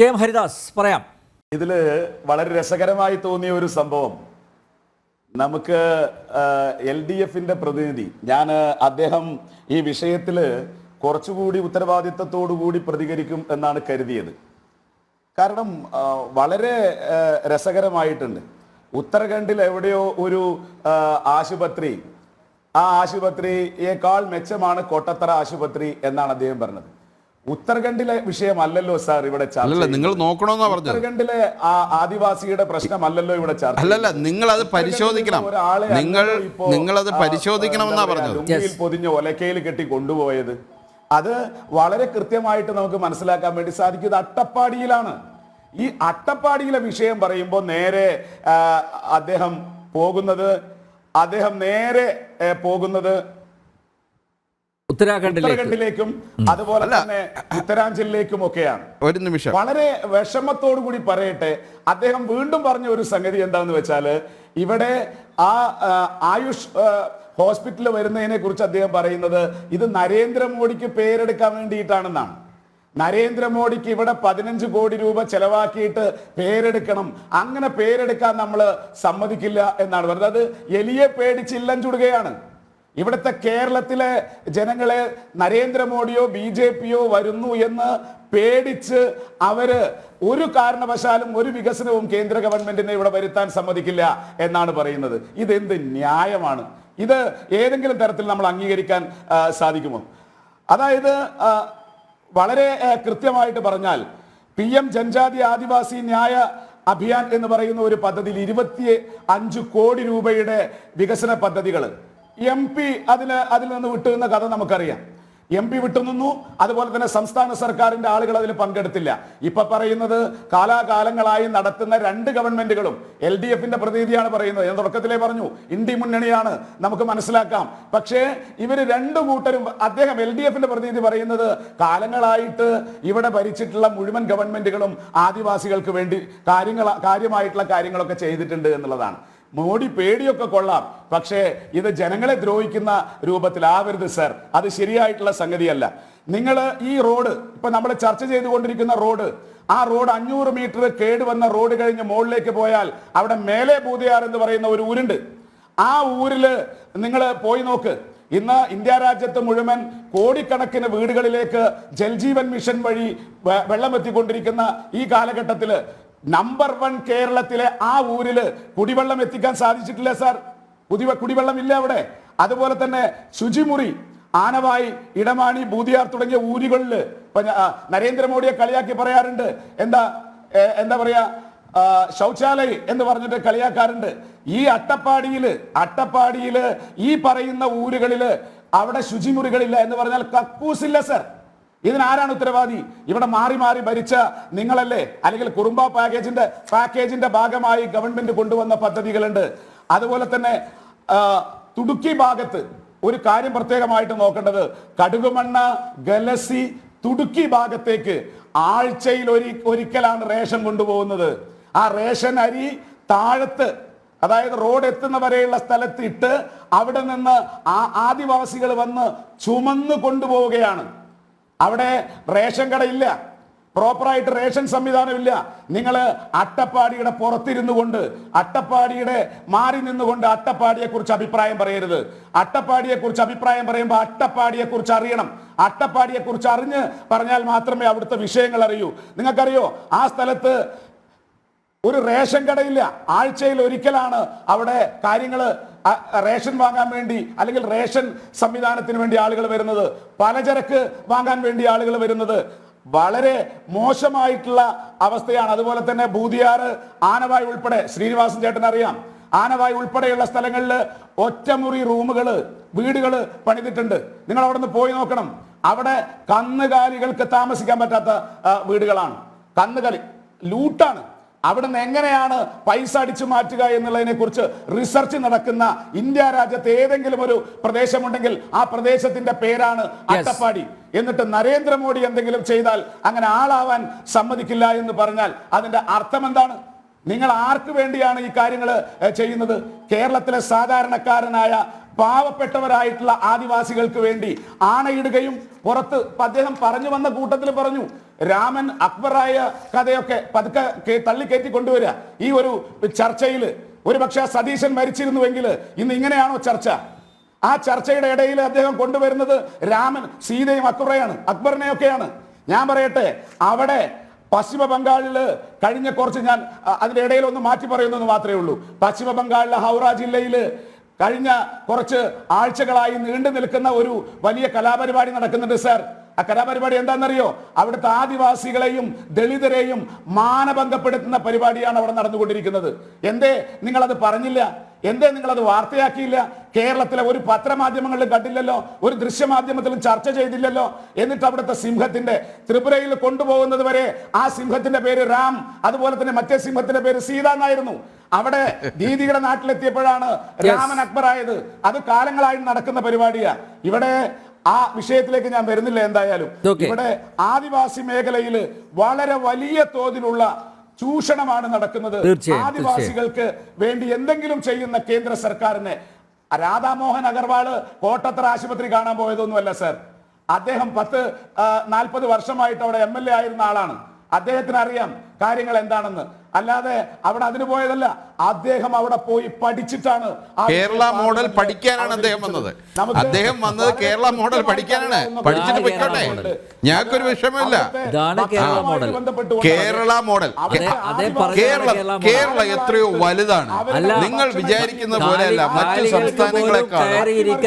K M Haridas പറയാം. ഇതിൽ വളരെ രസകരമായി തോന്നിയ ഒരു സംഭവം. നമുക്ക് എൽ ഡി എഫിന്റെ പ്രതിനിധി ഞാൻ അദ്ദേഹം ഈ വിഷയത്തിൽ കുറച്ചുകൂടി കൂടി പ്രതികരിക്കും എന്നാണ് കരുതിയത്. കാരണം വളരെ രസകരമായിട്ടുണ്ട്. ഉത്തരാഖണ്ഡിൽ എവിടെയോ ഒരു ആശുപത്രി ആ ആശുപത്രിയേക്കാൾ മെച്ചമാണ് കോട്ടത്തറ ആശുപത്രി എന്നാണ് അദ്ദേഹം പറഞ്ഞത്. ഉത്തരാഖണ്ഡിലെ വിഷയമല്ലല്ലോ സാർ ഇവിടെ ചർച്ച അല്ലല്ല നിങ്ങൾ. നോക്കണമെന്നാ പറഞ്ഞത്. ഉത്തരാഖണ്ഡിലെ ആ ആദിവാസിയുടെ പ്രശ്നമല്ലല്ലോ ഇവിടെ ചർച്ച അല്ലല്ല നിങ്ങൾ അത് പരിശോധിക്കണം. നിങ്ങൾ നിങ്ങൾ അത് പരിശോധിക്കണമെന്നാ പറഞ്ഞത്. പൊതിഞ്ഞ ഒലക്കയിൽ കെട്ടി കൊണ്ടുപോയത്. അത് വളരെ കൃത്യമായിട്ട് നമുക്ക് മനസ്സിലാക്കാൻ വേണ്ടി സാധിക്കും. ഇത് അട്ടപ്പാടിയിലാണ്. ഈ അട്ടപ്പാടിയിലെ വിഷയം പറയുമ്പോൾ നേരെ അദ്ദേഹം പോകുന്നത് അദ്ദേഹം നേരെ പോകുന്നത് ഉത്തരാഖണ്ഡിലേക്ക്. ഉത്തരാഖണ്ഡിലേക്കും അതുപോലെ തന്നെ ഉത്തരാഞ്ചലിലേക്കും ഒക്കെയാണ് ഒരു നിമിഷം. വളരെ വിഷമത്തോടു കൂടി പറയട്ടെ അദ്ദേഹം വീണ്ടും പറഞ്ഞ ഒരു സംഗതി എന്താന്ന് വെച്ചാൽ ഇവിടെ ആ ആ, ആയുഷ് ഹോസ്പിറ്റലിൽ വരുന്നതിനെ കുറിച്ച് അദ്ദേഹം പറയുന്നത് ഇത് നരേന്ദ്രമോദിക്ക് പേരെടുക്കാൻ വേണ്ടിയിട്ടാണെന്നാണ്. നരേന്ദ്രമോദിക്ക് ഇവിടെ പതിനഞ്ച് കോടി രൂപ ചെലവാക്കിയിട്ട് പേരെടുക്കണം. അങ്ങനെ പേരെടുക്കാൻ നമ്മൾ സമ്മതിക്കില്ല എന്നാണ് പറഞ്ഞത്. അത് എലിയെ പേടിച്ചില്ലം ചുടുകയാണ്. ഇവിടുത്തെ കേരളത്തിലെ ജനങ്ങളെ നരേന്ദ്രമോദിയോ ബി ജെ പിയോ വരുന്നു എന്ന് പേടിച്ച് അവർ ഒരു കാരണവശാലും ഒരു വികസനവും കേന്ദ്ര ഗവൺമെന്റിനെ ഇവിടെ വരുത്താൻ സമ്മതിക്കില്ല എന്നാണ് പറയുന്നത്. ഇതെന്ത് ന്യായമാണ്? ഇത് ഏതെങ്കിലും തരത്തിൽ നമ്മൾ അംഗീകരിക്കാൻ സാധിക്കുമോ? അതായത് വളരെ കൃത്യമായിട്ട് പറഞ്ഞാൽ പി എം ജൻജാതി ആദിവാസി ന്യായ അഭിയാൻ എന്ന് പറയുന്ന ഒരു പദ്ധതിയിൽ ഇരുപത്തി അഞ്ച് കോടി രൂപയുടെ വികസന പദ്ധതികൾ എം പി അതിന് അതിൽ നിന്ന് വിട്ടുനിന്ന കഥ നമുക്കറിയാം. എം പി വിട്ടുനിന്നു അതുപോലെ തന്നെ സംസ്ഥാന സർക്കാരിന്റെ ആളുകൾ അതിൽ പങ്കെടുത്തില്ല. ഇപ്പൊ പറയുന്നത് കാലാകാലങ്ങളായി നടത്തുന്ന രണ്ട് ഗവൺമെന്റുകളും എൽ ഡി എഫിന്റെ പ്രതിനിധിയാണ് പറയുന്നത്. ഞാൻ തുടക്കത്തിലേ പറഞ്ഞു ഇന്ത്യ മുന്നണിയാണ് നമുക്ക് മനസ്സിലാക്കാം. പക്ഷേ ഇവർ രണ്ടു കൂട്ടരും അദ്ദേഹം എൽ ഡി എഫിന്റെ പ്രതിനിധി പറയുന്നത് കാലങ്ങളായിട്ട് ഇവിടെ ഭരിച്ചിട്ടുള്ള മുഴുവൻ ഗവൺമെന്റുകളും ആദിവാസികൾക്ക് വേണ്ടി കാര്യങ്ങൾ കാര്യമായിട്ടുള്ള കാര്യങ്ങളൊക്കെ ചെയ്തിട്ടുണ്ട് എന്നുള്ളതാണ്. മോഡി പേടിയൊക്കെ കൊള്ളാം. പക്ഷേ ഇത് ജനങ്ങളെ ദ്രോഹിക്കുന്ന രൂപത്തിലാവരുത് സർ. അത് ശരിയായിട്ടുള്ള സംഗതിയല്ല. നിങ്ങൾ ഈ റോഡ് ഇപ്പൊ നമ്മൾ ചർച്ച ചെയ്തുകൊണ്ടിരിക്കുന്ന റോഡ് ആ റോഡ് അഞ്ഞൂറ് മീറ്റർ കേടുവന്ന റോഡ് കഴിഞ്ഞ് മുകളിലേക്ക് പോയാൽ അവിടെ മേലെ ബൂതിയാർ എന്ന് പറയുന്ന ഒരു ഊരുണ്ട്. ആ ഊരിൽ നിങ്ങൾ പോയി നോക്ക്. ഇന്ന് ഇന്ത്യ രാജ്യത്ത് മുഴുവൻ കോടിക്കണക്കിന് വീടുകളിലേക്ക് ജൽജീവൻ മിഷൻ വഴി വെള്ളമെത്തിക്കൊണ്ടിരിക്കുന്ന ഈ കാലഘട്ടത്തിൽ നമ്പർ വൺ കേരളത്തിലെ ആ ഊരിൽ കുടിവെള്ളം എത്തിക്കാൻ സാധിച്ചിട്ടില്ല സാർ കുടിവെള്ളം ഇല്ല അവിടെ. അതുപോലെ തന്നെ ശുചിമുറി ആനവായി ഇടമാണി ബൂതിയാർ തുടങ്ങിയ ഊരുകളിൽ ഇപ്പൊ നരേന്ദ്രമോദിയെ കളിയാക്കി പറയാറുണ്ട്. എന്താ എന്താ പറയാ ശൗചാലയ് എന്ന് പറഞ്ഞിട്ട് കളിയാക്കാറുണ്ട്. ഈ അട്ടപ്പാടിയിൽ അട്ടപ്പാടിയിൽ ഈ പറയുന്ന ഊരുകളിൽ അവിടെ ശുചിമുറികളില്ല എന്ന് പറഞ്ഞാൽ കക്കൂസില്ല സർ ഇതിനാരാണ് ഉത്തരവാദി? ഇവിടെ മാറി മാറി ഭരിച്ച നിങ്ങളല്ലേ? അല്ലെങ്കിൽ കുറുമ്പ പാക്കേജിന്റെ പാക്കേജിന്റെ ഭാഗമായി ഗവൺമെന്റ് കൊണ്ടുവന്ന പദ്ധതികളുണ്ട്. അതുപോലെ തന്നെ തുടുക്കി ഭാഗത്ത് ഒരു കാര്യം പ്രത്യേകമായിട്ട് നോക്കേണ്ടത്. കടുകുമണ്ണ ഗലസി തുടുക്കി ഭാഗത്തേക്ക് ആഴ്ചയിൽ ഒരു ഒരിക്കലാണ് റേഷൻ കൊണ്ടുപോകുന്നത്. ആ റേഷൻ അരി താഴത്ത് അതായത് റോഡ് എത്തുന്ന വരെയുള്ള സ്ഥലത്ത് ഇട്ട് അവിടെ നിന്ന് ആ ആദിവാസികൾ വന്ന് ചുമന്ന് കൊണ്ടുപോവുകയാണ്. അവിടെ റേഷൻ കടയില്ല പ്രോപ്പറായിട്ട് റേഷൻ സംവിധാനം ഇല്ല നിങ്ങൾ അട്ടപ്പാടിയുടെ പുറത്തിരുന്നു കൊണ്ട് അട്ടപ്പാടിയുടെ മാറി നിന്നുകൊണ്ട് അട്ടപ്പാടിയെ കുറിച്ച് അഭിപ്രായം പറയരുത്. അട്ടപ്പാടിയെ കുറിച്ച് അഭിപ്രായം പറയുമ്പോൾ അട്ടപ്പാടിയെ കുറിച്ച് അറിയണം. അട്ടപ്പാടിയെ കുറിച്ച് അറിഞ്ഞ് പറഞ്ഞാൽ മാത്രമേ അവിടുത്തെ വിഷയങ്ങൾ അറിയൂ. നിങ്ങൾക്കറിയോ? ആ സ്ഥലത്ത് ഒരു റേഷൻ കടയില്ല. ആഴ്ചയിൽ ഒരിക്കലാണ് അവിടെ കാര്യങ്ങൾ റേഷൻ വാങ്ങാൻ വേണ്ടി അല്ലെങ്കിൽ റേഷൻ സംവിധാനത്തിന് വേണ്ടി ആളുകൾ വരുന്നത് പലചരക്ക് വാങ്ങാൻ വേണ്ടി ആളുകൾ വരുന്നത് വളരെ മോശമായിട്ടുള്ള അവസ്ഥയാണ്. അതുപോലെ തന്നെ ബൂതിയാറ് ആനവായി ഉൾപ്പെടെ ശ്രീനിവാസൻ ചേട്ടൻ അറിയാം. ആനവായി ഉൾപ്പെടെയുള്ള സ്ഥലങ്ങളിൽ ഒറ്റമുറി റൂമുകൾ വീടുകൾ പണിതിട്ടുണ്ട്. നിങ്ങൾ അവിടെ നിന്ന് പോയി നോക്കണം. അവിടെ കന്നുകാലികൾക്ക് താമസിക്കാൻ പറ്റാത്ത വീടുകളാണ്. കന്നുകാലി ലൂട്ടാണ്. അവിടുന്ന് എങ്ങനെയാണ് പൈസ അടിച്ചു മാറ്റുക എന്നുള്ളതിനെ കുറിച്ച് റിസർച്ച് നടക്കുന്ന ഇന്ത്യ രാജ്യത്ത് ഏതെങ്കിലും ഒരു പ്രദേശമുണ്ടെങ്കിൽ ആ പ്രദേശത്തിന്റെ പേരാണ് അട്ടപ്പാടി. എന്നിട്ട് നരേന്ദ്രമോദി എന്തെങ്കിലും ചെയ്താൽ അങ്ങനെ ആളാവാൻ സമ്മതിക്കില്ല എന്ന് പറഞ്ഞാൽ അതിന്റെ അർത്ഥം എന്താണ്? നിങ്ങൾ ആർക്ക് വേണ്ടിയാണ് ഈ കാര്യങ്ങൾ ചെയ്യുന്നത്? കേരളത്തിലെ സാധാരണക്കാരനായ പാവപ്പെട്ടവരായിട്ടുള്ള ആദിവാസികൾക്ക് വേണ്ടി ആണയിടുകയും പുറത്ത് അദ്ദേഹം പറഞ്ഞു വന്ന കൂട്ടത്തിൽ പറഞ്ഞു രാമൻ അക്ബറായ കഥയൊക്കെ പതുക്കെ തള്ളിക്കയറ്റി കൊണ്ടുവരിക. ഈ ഒരു ചർച്ചയിൽ ഒരു പക്ഷേ സതീശൻ മരിച്ചിരുന്നുവെങ്കിൽ ഇന്ന് ഇങ്ങനെയാണോ ചർച്ച? ആ ചർച്ചയുടെ ഇടയിൽ അദ്ദേഹം കൊണ്ടുവരുന്നത് രാമൻ സീതയും അക്ബറയാണ് അക്ബറിനെയൊക്കെയാണ്. ഞാൻ പറയട്ടെ അവിടെ പശ്ചിമ ബംഗാളിൽ കഴിഞ്ഞ കുറച്ച് ഞാൻ അതിന്റെ ഇടയിൽ ഒന്ന് മാറ്റി പറയുന്നെന്ന് മാത്രമേ ഉള്ളൂ. പശ്ചിമ ബംഗാളിലെ ഹൗറ ജില്ലയിൽ കഴിഞ്ഞ കുറച്ച് ആഴ്ചകളായി നീണ്ടു നിൽക്കുന്ന ഒരു വലിയ കലാപരിപാടി നടക്കുന്നുണ്ട് സാർ. ആ കലാപരിപാടി എന്താണെന്നറിയോ? അവിടുത്തെ ആദിവാസികളെയും ദളിതരെയും മാനഭംഗപ്പെടുത്തുന്ന പരിപാടിയാണ് അവിടെ നടന്നുകൊണ്ടിരിക്കുന്നത്. എന്തേ? നിങ്ങളത് പറഞ്ഞില്ല. എന്തേ? നിങ്ങളത് വാർത്തയാക്കിയില്ല. കേരളത്തിലെ ഒരു പത്രമാധ്യമങ്ങളിലും കണ്ടില്ലല്ലോ. ഒരു ദൃശ്യമാധ്യമത്തിലും ചർച്ച ചെയ്തില്ലല്ലോ. എന്നിട്ട് അവിടുത്തെ സിംഹത്തിന്റെ ത്രിപുരയിൽ കൊണ്ടുപോകുന്നത് വരെ ആ സിംഹത്തിന്റെ പേര് റാം അതുപോലെ തന്നെ മറ്റേ സിംഹത്തിന്റെ പേര് സീത എന്നായിരുന്നു. അവിടെ ദീദിയുടെ നാട്ടിലെത്തിയപ്പോഴാണ് രാമൻ അക്ബർ ആയത് അത് കാലങ്ങളായി നടക്കുന്ന പരിപാടിയാണ് ഇവിടെ ആ വിഷയത്തിലേക്ക് ഞാൻ വരുന്നില്ല എന്തായാലും. ഇവിടെ ആദിവാസി മേഖലയിൽ വളരെ വലിയ തോതിലുള്ള ചൂഷണമാണ് നടക്കുന്നത്. ആദിവാസികൾക്ക് വേണ്ടി എന്തെങ്കിലും ചെയ്യുന്ന കേന്ദ്ര സർക്കാരിനെ. രാധാമോഹൻ അഗർവാൾ കോട്ടത്തറ ആശുപത്രി കാണാൻ പോയതൊന്നുമല്ല സർ. അദ്ദേഹം പത്ത് നാൽപ്പത് വർഷമായിട്ട് അവിടെ എം എൽ എ ആയിരുന്ന ആളാണ്. അദ്ദേഹത്തിന് അറിയാം കാര്യങ്ങൾ എന്താണെന്ന്. അല്ലാതെ അവിടെ അതിന് പോയതല്ല. അദ്ദേഹം അവിടെ പോയി പഠിച്ചിട്ടാണ് കേരള മോഡൽ പഠിക്കാനാണ് അദ്ദേഹം വന്നത്. അദ്ദേഹം വന്നത് കേരള മോഡൽ പഠിക്കാനാണ്. പഠിച്ചിട്ട് പോയിക്കോട്ടെ. ഞങ്ങൾക്കൊരു വിഷമമില്ല. ഇതാണ് കേരള മോഡൽ. കേരള കേരളം എത്രയോ വലുതാണ്. നിങ്ങൾ വിചാരിക്കുന്ന പോലെയല്ല. മറ്റു സംസ്ഥാനങ്ങളെക്കാൾ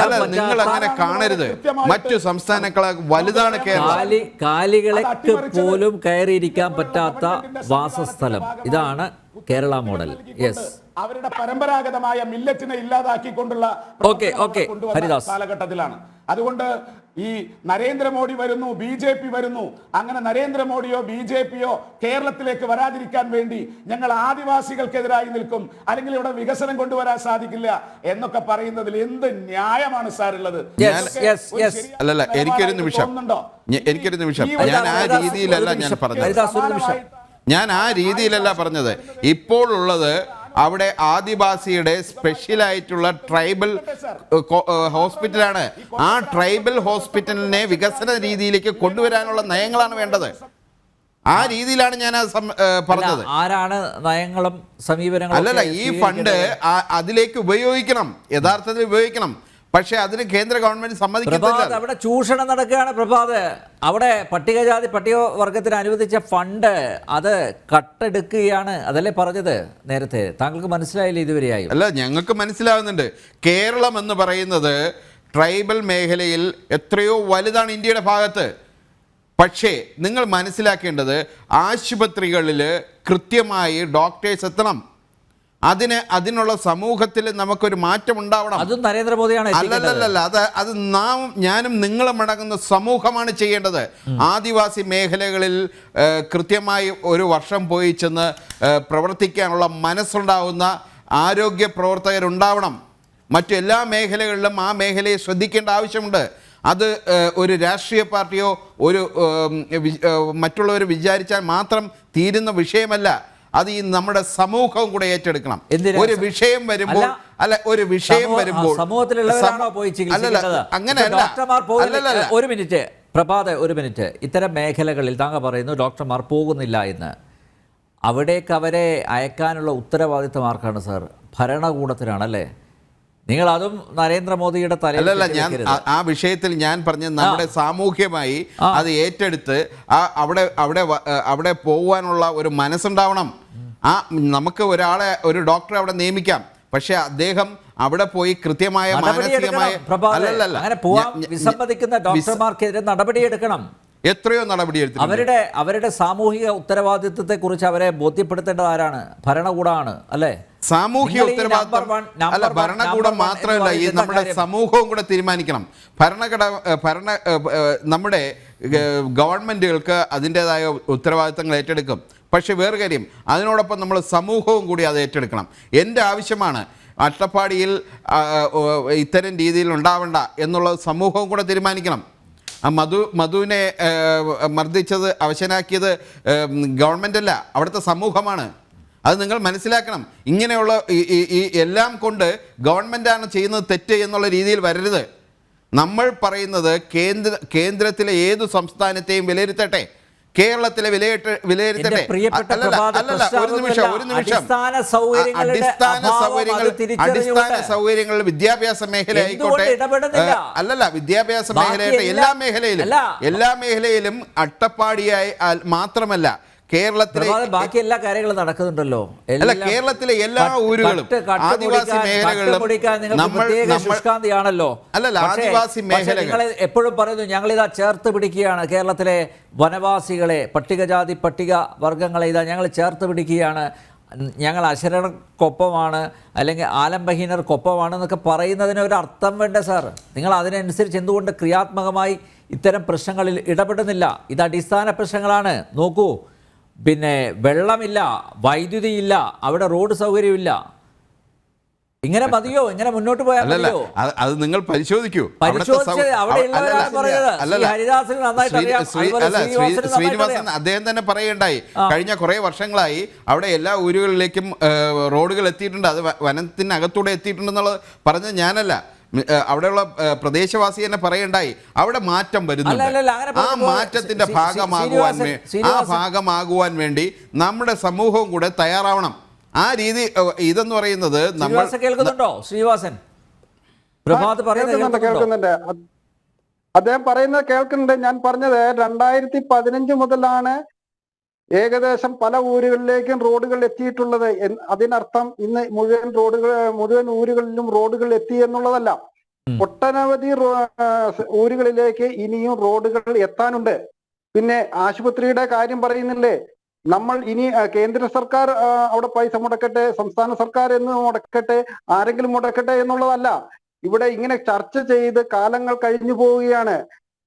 അല്ല നിങ്ങൾ അങ്ങനെ കാണരുത്. മറ്റു സംസ്ഥാനങ്ങളെ വലുതാണ് കേരളം. കാലികളെ പോലും കയറിയിരിക്കാൻ പറ്റാത്ത വാസസ്ഥലം. ഇതാണ് കേരള മോഡൽ. യെസ് അവരുടെ പരമ്പരാഗതമായ മില്ലറ്റിനെ ഇല്ലാതാക്കിക്കൊണ്ടുള്ള ഓക്കേ, ഓക്കെ ഹരിദാസ്. കാലഘട്ടത്തിലാണ്. അതുകൊണ്ട് ഈ നരേന്ദ്രമോദി വരുന്നു ബി ജെ പി വരുന്നു. അങ്ങനെ നരേന്ദ്രമോദിയോ ബി ജെ പിയോ കേരളത്തിലേക്ക് വരാതിരിക്കാൻ വേണ്ടി ഞങ്ങൾ ആദിവാസികൾക്കെതിരായി നിൽക്കും. അല്ലെങ്കിൽ ഇവിടെ വികസനം കൊണ്ടുവരാൻ സാധിക്കില്ല എന്നൊക്കെ പറയുന്നതിൽ എന്ത് ന്യായമാണ്. ശരിയായ അല്ലല്ല എനിക്കൊരു നിമിഷം. എനിക്കൊരു നിമിഷം. ഞാൻ ആ രീതിയിലല്ല ഞാൻ. പറഞ്ഞത്. ഹരിദാസ്, ഒരു നിമിഷം. ഞാൻ ആ രീതിയിലല്ല പറഞ്ഞത്. ഇപ്പോൾ ഉള്ളത് അവിടെ ആദിവാസിയുടെ സ്പെഷ്യലായിട്ടുള്ള ട്രൈബൽ ഹോസ്പിറ്റലാണ്. ആ ട്രൈബൽ ഹോസ്പിറ്റലിനെ വികസന രീതിയിലേക്ക് കൊണ്ടുവരാനുള്ള നയങ്ങളാണ് വേണ്ടത്. ആ രീതിയിലാണ് ഞാൻ പറഞ്ഞത്. ആരാണ് നയങ്ങളും സമീപനങ്ങളും അല്ലല്ല ഈ ഫണ്ട് അതിലേക്ക് ഉപയോഗിക്കണം. യഥാർത്ഥത്തിൽ ഉപയോഗിക്കണം. പക്ഷെ അതിന് കേന്ദ്ര ഗവൺമെന്റ് സമ്മതിക്കുന്നില്ല അവിടെ ചൂഷണം നടക്കുകയാണ് പ്രഭാത്. അവിടെ പട്ടികജാതി പട്ടികവർഗത്തിന് അനുവദിച്ച ഫണ്ട് അത് കട്ടെടുക്കുകയാണ് അതല്ലേ പറഞ്ഞത് നേരത്തെ? താങ്കൾക്ക് മനസ്സിലായില്ല ഇതുവരെയായി? അല്ല ഞങ്ങൾക്ക് മനസ്സിലാവുന്നുണ്ട്. കേരളം എന്ന് പറയുന്നത് ട്രൈബൽ മേഖലയിൽ എത്രയോ വലുതാണ് ഇന്ത്യയുടെ ഭാഗത്ത്. പക്ഷേ നിങ്ങൾ മനസ്സിലാക്കേണ്ടത് ആശുപത്രികളിൽ കൃത്യമായി ഡോക്ടേഴ്സ് എത്തണം. അതിന് അതിനുള്ള സമൂഹത്തിൽ നമുക്കൊരു മാറ്റം ഉണ്ടാവണം. അത് നരേന്ദ്രമോദിയാണ്. അല്ലല്ലല്ല അത് അത് നാം ഞാനും നിങ്ങളും അടങ്ങുന്ന സമൂഹമാണ് ചെയ്യേണ്ടത്. ആദിവാസി മേഖലകളിൽ കൃത്യമായി ഒരു വർഷം പോയി ചെന്ന് പ്രവർത്തിക്കാനുള്ള മനസ്സുണ്ടാവുന്ന ആരോഗ്യ പ്രവർത്തകരുണ്ടാവണം. മറ്റു എല്ലാ മേഖലകളിലും ആ മേഖലയെ ശ്രദ്ധിക്കേണ്ട ആവശ്യമുണ്ട്. അത് ഒരു രാഷ്ട്രീയ പാർട്ടിയോ ഒരു മറ്റുള്ളവർ വിചാരിച്ചാൽ മാത്രം തീരുന്ന വിഷയമല്ല. അത് ഈ നമ്മുടെ സമൂഹവും കൂടെ ഏറ്റെടുക്കണം. ഒരു വിഷയം വരുമ്പോൾ അല്ല, ഒരു വിഷയം വരുമ്പോൾ സമൂഹത്തിലുള്ളവരാണോ സമ- പോയി ചികിത്സിക്കേണ്ടത്? അങ്ങനെയല്ല. അല്ലല്ല ഒരു മിനിറ്റ്. പ്രഭാത ഒരു മിനിറ്റ്. ഇത്തരം മേഖലകളിൽ താങ്കൾ പറയുന്നു ഡോക്ടർമാർ പോകുന്നില്ല എന്ന്. അവിടേക്ക് അവരെ അയക്കാനുള്ള ഉത്തരവാദിത്തം ആർക്കാണ് സാർ? ഭരണകൂടത്തിനാണ് അല്ലേ നിങ്ങൾ അതും നരേന്ദ്രമോദിയുടെ തല അല്ലല്ല ഞാൻ ആ- വിഷയത്തിൽ ഞാൻ പറഞ്ഞ നമ്മുടെ സാമൂഹ്യമായി അത് ഏറ്റെടുത്ത് ആ അവിടെ അവിടെ അവിടെ പോകാനുള്ള ഒരു മനസ്സുണ്ടാവണം. ആ നമുക്ക് ഒരാളെ ഒരു ഡോക്ടറെ അവിടെ നിയമിക്കാം. പക്ഷെ അദ്ദേഹം അവിടെ പോയി കൃത്യമായ മാനസികമായ വിസമ്മതിക്കുന്ന വിസ- ഡോക്ടർമാർക്കെതിരെ നടപടിയെടുക്കണം എത്രയോ നടപടിയെടുത്തു അവരുടെ അവരുടെ സാമൂഹിക ഉത്തരവാദിത്വത്തെ കുറിച്ച് അവരെ ബോധ്യപ്പെടുത്തേണ്ടത് ആരാണ്? ഭരണകൂടമാണ് അല്ലേ? സാമൂഹ്യ ഉത്തരവാദിത്വം അല്ല ഭരണകൂടം മാത്രമല്ല ഈ നമ്മുടെ സമൂഹവും കൂടെ തീരുമാനിക്കണം. ഭരണഘട ഭരണ നമ്മുടെ ഗവൺമെന്റുകൾക്ക് അതിന്റെതായ ഉത്തരവാദിത്തങ്ങൾ ഏറ്റെടുക്കും. പക്ഷെ വേറെ കാര്യം അതിനോടൊപ്പം നമ്മൾ സമൂഹവും കൂടി അത് ഏറ്റെടുക്കണം. എന്റെ ആവശ്യമാണ് അട്ടപ്പാടിയിൽ ഇത്തരം രീതിയിൽ ഉണ്ടാവണ്ട എന്നുള്ളത് സമൂഹവും കൂടെ തീരുമാനിക്കണം. ആ മധു മധുവിനെ മർദ്ദിച്ചത് അവശനാക്കിയത് ഗവൺമെന്റല്ല അവിടുത്തെ സമൂഹമാണ്. അത് നിങ്ങൾ മനസ്സിലാക്കണം. ഇങ്ങനെയുള്ള ഈ- എല്ലാം കൊണ്ട് ഗവൺമെന്റാണ് ചെയ്യുന്നത് തെറ്റ് എന്നുള്ള രീതിയിൽ വരരുത്. നമ്മൾ പറയുന്നത് കേന്ദ്ര കേന്ദ്രത്തിലെ ഏതു സംസ്ഥാനത്തെയും വിലയിരുത്തട്ടെ. കേരളത്തിലെ വിലയിട്ട് വിലയിരുത്തട്ടെ. അല്ലല്ല, ഒരു നിമിഷം ഒരു നിമിഷം. അടിസ്ഥാന സൗകര്യങ്ങൾ അടിസ്ഥാന സൗകര്യങ്ങൾ വിദ്യാഭ്യാസ മേഖല ആയിക്കോട്ടെ അല്ലല്ല വിദ്യാഭ്യാസ മേഖലയായിട്ട് എല്ലാ മേഖലയിലും എല്ലാ മേഖലയിലും അട്ടപ്പാടിയായി മാത്രമല്ല കേരളത്തിലെ ബാക്കി എല്ലാ കാര്യങ്ങളും നടക്കുന്നുണ്ടല്ലോ. അല്ല കേരളത്തിലെ എല്ലാ ഊരുകളും ആദിവാസി പ്രത്യേക ശുഷ്കാന്തിയാണല്ലോ. അല്ലല്ല, ആദിവാസി മേഖലകൾ. എപ്പോഴും പറയുന്നു ഞങ്ങൾ ഇതാ ചേർത്ത് പിടിക്കുകയാണ് കേരളത്തിലെ വനവാസികളെ പട്ടികജാതി പട്ടിക വർഗങ്ങളെ ഇതാ ഞങ്ങൾ ചേർത്ത് പിടിക്കുകയാണ്. ഞങ്ങൾ അശരണർക്കൊപ്പമാണ് അല്ലെങ്കിൽ ആലംബഹീനർക്കൊപ്പമാണ് എന്നൊക്കെ പറയുന്നതിന് ഒരു അർത്ഥം വേണ്ട സാർ? നിങ്ങൾ അതിനനുസരിച്ച് എന്തുകൊണ്ട് ക്രിയാത്മകമായി ഇത്തരം പ്രശ്നങ്ങളിൽ ഇടപെടുന്നില്ല? ഇത് അടിസ്ഥാന പ്രശ്നങ്ങളാണ്. നോക്കൂ പിന്നെ വെള്ളമില്ല വൈദ്യുതി ഇല്ല അവിടെ റോഡ് സൗകര്യമില്ല. ഇങ്ങനെ മതിയോ ഇങ്ങനെ മുന്നോട്ട് പോയാൽ അത് നിങ്ങൾ പരിശോധിക്കൂ. ശ്രീനിവാസൻ അദ്ദേഹം തന്നെ പറയുണ്ടായി കഴിഞ്ഞ കുറെ വർഷങ്ങളായി അവിടെ എല്ലാ ഊരുകളിലേക്കും റോഡുകൾ എത്തിയിട്ടുണ്ട്. അത് വനത്തിനകത്തൂടെ എത്തിയിട്ടുണ്ടെന്നുള്ളത് പറഞ്ഞത് ഞാനല്ല. അവിടെയുള്ള പ്രദേശവാസി തന്നെ പറയണ്ടായി അവിടെ മാറ്റം വരുന്നുണ്ട്. ആ മാറ്റത്തിന്റെ ഭാഗമാകുവാൻ ആ ഭാഗമാകുവാൻ വേണ്ടി നമ്മുടെ സമൂഹവും കൂടെ തയ്യാറാവണം. ആ രീതി ഇതെന്ന് പറയുന്നത് നമ്മൾ കേൾക്കുന്നുണ്ടോ? ശ്രീനിവാസൻ? പ്രഭാത് പറയുന്നത് കേൾക്കുന്നുണ്ട് അദ്ദേഹം പറയുന്നത് കേൾക്കുന്നുണ്ട്. ഞാൻ പറഞ്ഞത് രണ്ടായിരത്തി പതിനഞ്ച് മുതലാണ് ഏകദേശം പല ഊരുകളിലേക്കും റോഡുകൾ എത്തിയിട്ടുള്ളത് അതിനർത്ഥം ഇന്ന് മുഴുവൻ റോഡുകൾ മുഴുവൻ ഊരുകളിലും റോഡുകൾ എത്തി എന്നുള്ളതല്ല. ഒട്ടനവധി ഊരുകളിലേക്ക് ഇനിയും റോഡുകൾ എത്താനുണ്ട്. പിന്നെ ആശുപത്രിയുടെ കാര്യം പറയുന്നില്ലേ? നമ്മൾ ഇനി കേന്ദ്ര സർക്കാർ അവിടെ പൈസ മുടക്കട്ടെ സംസ്ഥാന സർക്കാർ എന്ന് മുടക്കട്ടെ ആരെങ്കിലും മുടക്കട്ടെ എന്നുള്ളതല്ല. ഇവിടെ ഇങ്ങനെ ചർച്ച ചെയ്ത് കാലങ്ങൾ കഴിഞ്ഞു പോവുകയാണ്.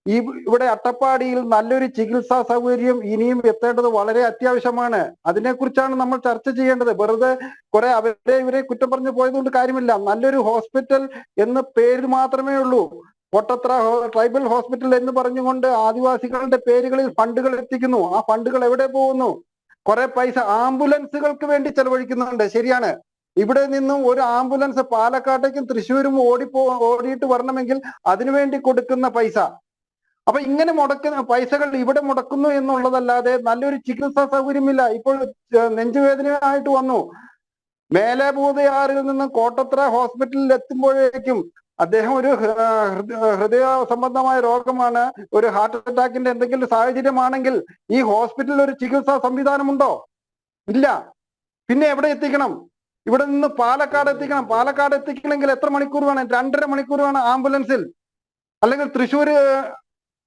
ഈ ഇവിടെ അട്ടപ്പാടിയിൽ നല്ലൊരു ചികിത്സാ സൗകര്യം ഇനിയും എത്തേണ്ടത് വളരെ അത്യാവശ്യമാണ്. അതിനെക്കുറിച്ചാണ് നമ്മൾ ചർച്ച ചെയ്യേണ്ടത്. വെറുതെ കുറെ അവരെ ഇവരെ കുറ്റം പറഞ്ഞു പോയതുകൊണ്ട് കാര്യമില്ല. നല്ലൊരു ഹോസ്പിറ്റൽ എന്ന പേര് മാത്രമേ ഉള്ളൂ. കോട്ടത്ര ട്രൈബൽ ഹോസ്പിറ്റൽ എന്ന് പറഞ്ഞുകൊണ്ട് ആദിവാസികളുടെ പേരുകളിൽ ഫണ്ടുകൾ എത്തിക്കുന്നു. ആ ഫണ്ടുകൾ എവിടെ പോകുന്നു? കുറെ പൈസ ആംബുലൻസുകൾക്ക് വേണ്ടി ചെലവഴിക്കുന്നുണ്ട്. ശരിയാണ്. ഇവിടെ നിന്നും ഒരു ആംബുലൻസ് പാലക്കാട്ടേക്കും തൃശ്ശൂരും ഓടിപ്പോ ഓടിയിട്ട് വരണമെങ്കിൽ അതിനുവേണ്ടി കൊടുക്കുന്ന പൈസ. അപ്പൊ ഇങ്ങനെ മുടക്കുന്ന പൈസകൾ ഇവിടെ മുടക്കുന്നു എന്നുള്ളതല്ലാതെ നല്ലൊരു ചികിത്സാ സൗകര്യമില്ല. ഇപ്പോൾ നെഞ്ചുവേദനയായിട്ട് വന്നു. മേലേഭൂതയാറിൽ നിന്ന് കോട്ടത്ര ഹോസ്പിറ്റലിൽ എത്തുമ്പോഴേക്കും അദ്ദേഹം ഒരു ഹൃദയ- സംബന്ധമായ രോഗമാണ് ഒരു ഹാർട്ട് അറ്റാക്കിന്റെ എന്തെങ്കിലും സാഹചര്യമാണെങ്കിൽ ഈ ഹോസ്പിറ്റലിൽ ഒരു ചികിത്സാ സംവിധാനമുണ്ടോ? ഇല്ല. പിന്നെ എവിടെ എത്തിക്കണം? ഇവിടെ നിന്ന് പാലക്കാട് എത്തിക്കണം. പാലക്കാട് എത്തിക്കണമെങ്കിൽ എത്ര മണിക്കൂർ വേണം? രണ്ടര മണിക്കൂർ വേണം ആംബുലൻസിൽ. അല്ലെങ്കിൽ തൃശ്ശൂര്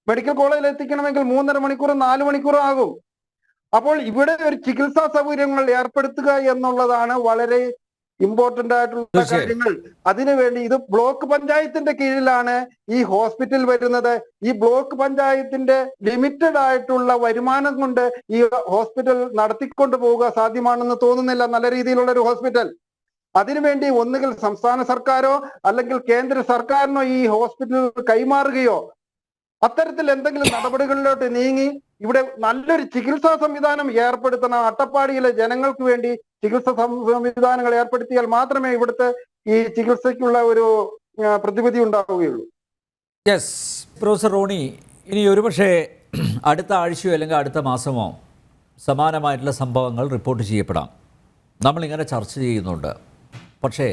മെഡിക്കൽ കോളേജിൽ എത്തിക്കണമെങ്കിൽ മൂന്നര മണിക്കൂർ നാല് മണിക്കൂർ ആകും. അപ്പോൾ ഇവിടെ ഒരു ചികിത്സാ സൗകര്യങ്ങൾ ഏർപ്പെടുത്തുക എന്നുള്ളതാണ് വളരെ ഇമ്പോർട്ടന്റ് ആയിട്ടുള്ള കാര്യങ്ങൾ. അതിനുവേണ്ടി ഇത് ബ്ലോക്ക് പഞ്ചായത്തിന്റെ കീഴിലാണ് ഈ ഹോസ്പിറ്റൽ വരുന്നത്. ഈ ബ്ലോക്ക് പഞ്ചായത്തിന്റെ ലിമിറ്റഡ് ആയിട്ടുള്ള വരുമാനം കൊണ്ട് ഈ ഹോസ്പിറ്റൽ നടത്തിക്കൊണ്ട് പോവുക സാധ്യമാണെന്ന് തോന്നുന്നില്ല. നല്ല രീതിയിലുള്ള ഒരു ഹോസ്പിറ്റൽ. അതിനുവേണ്ടി ഒന്നുകിൽ സംസ്ഥാന സർക്കാരോ അല്ലെങ്കിൽ കേന്ദ്ര സർക്കാരിനോ ഈ ഹോസ്പിറ്റൽ കൈമാറുകയോ അത്തരത്തിൽ എന്തെങ്കിലും നടപടികളിലോട്ട് നീങ്ങി ഇവിടെ നല്ലൊരു ചികിത്സാ സംവിധാനം ഏർപ്പെടുത്തണം അട്ടപ്പാടിയിലെ ജനങ്ങൾക്ക് വേണ്ടി ചികിത്സാ സംവിധാനങ്ങൾ ഏർപ്പെടുത്തിയാൽ മാത്രമേ ഇവിടുത്തെ ഈ ചികിത്സയ്ക്കുള്ള ഒരു പ്രതിവിധി ഉണ്ടാവുകയുള്ളൂ. യെസ് പ്രൊഫസർ റോണി ഇനി ഒരുപക്ഷെ അടുത്ത ആഴ്ചയോ അല്ലെങ്കിൽ അടുത്ത മാസമോ സമാനമായിട്ടുള്ള സംഭവങ്ങൾ റിപ്പോർട്ട് ചെയ്യപ്പെടാം. നമ്മളിങ്ങനെ ചർച്ച ചെയ്യുന്നുണ്ട്. പക്ഷേ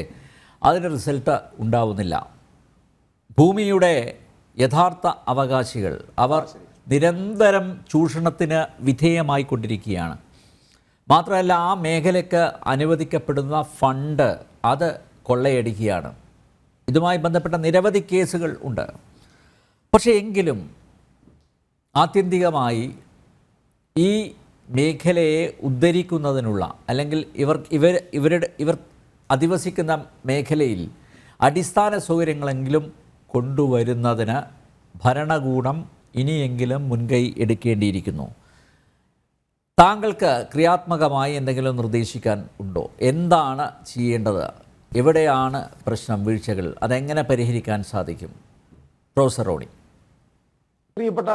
അതിന് റിസൾട്ട് ഉണ്ടാവുന്നില്ല. ഭൂമിയുടെ യഥാർത്ഥ അവകാശികൾ. അവർ നിരന്തരം ചൂഷണത്തിന് വിധേയമായിക്കൊണ്ടിരിക്കുകയാണ്. മാത്രമല്ല ആ മേഖലയ്ക്ക് അനുവദിക്കപ്പെടുന്ന ഫണ്ട് അത് കൊള്ളയടിക്കുകയാണ്. ഇതുമായി ബന്ധപ്പെട്ട നിരവധി കേസുകൾ ഉണ്ട്. പക്ഷേ എങ്കിലും ആത്യന്തികമായി ഈ മേഖലയെ ഉദ്ധരിക്കുന്നതിനുള്ള അല്ലെങ്കിൽ ഇവർ ഇവർ ഇവരുടെ ഇവർ അധിവസിക്കുന്ന മേഖലയിൽ അടിസ്ഥാന സൗകര്യങ്ങളെങ്കിലും കൊണ്ടുവരുന്നതിന് ഭരണകൂടം ഇനിയെങ്കിലും മുൻകൈ എടുക്കേണ്ടിയിരിക്കുന്നു. താങ്കൾക്ക് ക്രിയാത്മകമായി എന്തെങ്കിലും നിർദ്ദേശിക്കാൻ ഉണ്ടോ? എന്താണ് ചെയ്യേണ്ടത്? എവിടെയാണ് പ്രശ്നം വീഴ്ചകൾ? അതെങ്ങനെ പരിഹരിക്കാൻ സാധിക്കും? പ്രൊഫസർ റോണി. പ്രിയപ്പെട്ട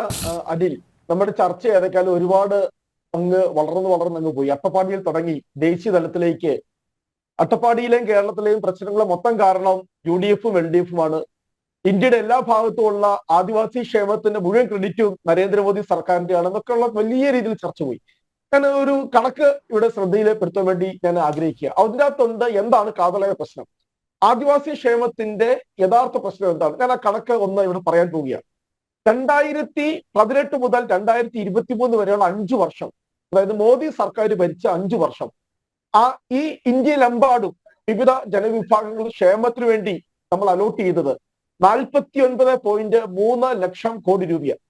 അടിൽ നമ്മുടെ ചർച്ച ഏതൊക്കെയാലും ഒരുപാട് അങ്ങ് വളർന്നു വളർന്ന് അങ്ങ് പോയി. അട്ടപ്പാടിയിൽ തുടങ്ങി ദേശീയ തലത്തിലേക്ക്. അട്ടപ്പാടിയിലെയും കേരളത്തിലെയും പ്രശ്നങ്ങളെ മൊത്തം കാരണം യു ഡി എഫും എൽ ഡി എഫുമാണ്. ഇന്ത്യയുടെ എല്ലാ ഭാഗത്തുമുള്ള ആദിവാസി ക്ഷേമത്തിന്റെ മുഴുവൻ ക്രെഡിറ്റും നരേന്ദ്രമോദി സർക്കാരിന്റെ ആണെന്നൊക്കെയുള്ള വലിയ രീതിയിൽ ചർച്ച പോയി. ഞാൻ ഒരു കണക്ക് ഇവിടെ ശ്രദ്ധയിൽപ്പെടുത്താൻ വേണ്ടി ഞാൻ ആഗ്രഹിക്കുക. അതിനകത്തുണ്ട് എന്താണ് കാതലായ പ്രശ്നം? ആദിവാസി ക്ഷേമത്തിന്റെ യഥാർത്ഥ പ്രശ്നം എന്താണ്? ഞാൻ ആ കണക്ക് ഒന്ന് ഇവിടെ പറയാൻ പോവുകയാണ്. രണ്ടായിരത്തി പതിനെട്ട് മുതൽ രണ്ടായിരത്തി ഇരുപത്തി മൂന്ന് വരെയുള്ള അഞ്ചു വർഷം അതായത് മോദി സർക്കാർ ഭരിച്ച അഞ്ചു വർഷം ആ ഈ ഇന്ത്യയിലെമ്പാടും വിവിധ ജനവിഭാഗങ്ങൾ ക്ഷേമത്തിനു വേണ്ടി നമ്മൾ അലോട്ട് ചെയ്തത് നാൽപ്പത്തി ഒൻപത് പോയിന്റ് മൂന്ന് ലക്ഷം കോടി രൂപയാണ്.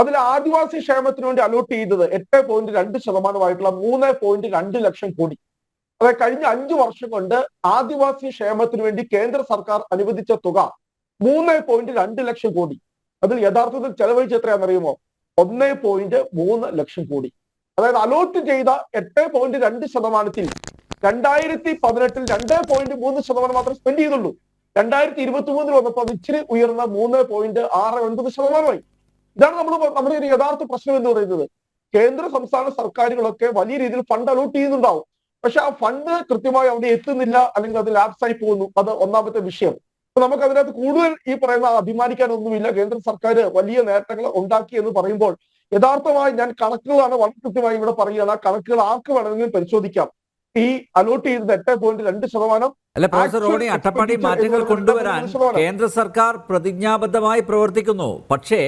അതിൽ ആദിവാസി ക്ഷേമത്തിന് വേണ്ടി അലോട്ട് ചെയ്തത് എട്ട് പോയിന്റ് രണ്ട് ശതമാനമായിട്ടുള്ള മൂന്ന് പോയിന്റ് രണ്ട് ലക്ഷം കോടി. അതായത് കഴിഞ്ഞ അഞ്ചു വർഷം കൊണ്ട് ആദിവാസി ക്ഷേമത്തിന് വേണ്ടി കേന്ദ്ര സർക്കാർ അനുവദിച്ച തുക മൂന്ന് പോയിന്റ് രണ്ട് ലക്ഷം കോടി. അതിൽ യഥാർത്ഥത്തിൽ ചെലവഴിച്ച എത്രയാണെന്നറിയുമോ ഒന്ന് പോയിന്റ് മൂന്ന് ലക്ഷം കോടി. അതായത് അലോട്ട് ചെയ്ത എട്ട് പോയിന്റ് രണ്ട് ശതമാനത്തിൽ രണ്ടായിരത്തി പതിനെട്ടിൽ രണ്ട് പോയിന്റ് മൂന്ന് ശതമാനം മാത്രം സ്പെൻഡ് ചെയ്തുള്ളൂ. രണ്ടായിരത്തി ഇരുപത്തി മൂന്നിൽ വന്നപ്പോൾ അത് ഇച്ചിരി ഉയർന്ന മൂന്ന് പോയിന്റ് ആറ് ഒൻപത് ശതമാനമായി. ഇതാണ് നമ്മൾ നമ്മുടെ ഒരു യഥാർത്ഥ പ്രശ്നം എന്ന് പറയുന്നത്. കേന്ദ്ര സംസ്ഥാന സർക്കാരുകളൊക്കെ വലിയ രീതിയിൽ ഫണ്ട് അലോട്ട് ചെയ്യുന്നുണ്ടാവും. പക്ഷെ ആ ഫണ്ട് കൃത്യമായി അവിടെ എത്തുന്നില്ല അല്ലെങ്കിൽ അത് ലാപ്സായി പോകുന്നു. അത് ഒന്നാമത്തെ വിഷയം. അപ്പൊ നമുക്ക് അതിനകത്ത് കൂടുതൽ ഈ പറയുന്ന അഭിമാനിക്കാനൊന്നുമില്ല. കേന്ദ്ര സർക്കാർ വലിയ നേട്ടങ്ങൾ ഉണ്ടാക്കി എന്ന് പറയുമ്പോൾ യഥാർത്ഥമായി ഞാൻ കണക്കുകളാണ് വളരെ കൃത്യമായി ഇവിടെ പറയുകയാണ്. ആ കണക്കുകൾ ആർക്ക് വേണമെങ്കിലും പരിശോധിക്കാം. ഈ അലോട്ട് ചെയ്തത് എട്ട് പോയിന്റ് രണ്ട് ശതമാനം. അല്ല പ്രൊഫസർ റോണി അട്ടപ്പാടി മാറ്റങ്ങൾ കൊണ്ടുവരാൻ കേന്ദ്ര സർക്കാർ പ്രതിജ്ഞാബദ്ധമായി പ്രവർത്തിക്കുന്നു. പക്ഷേ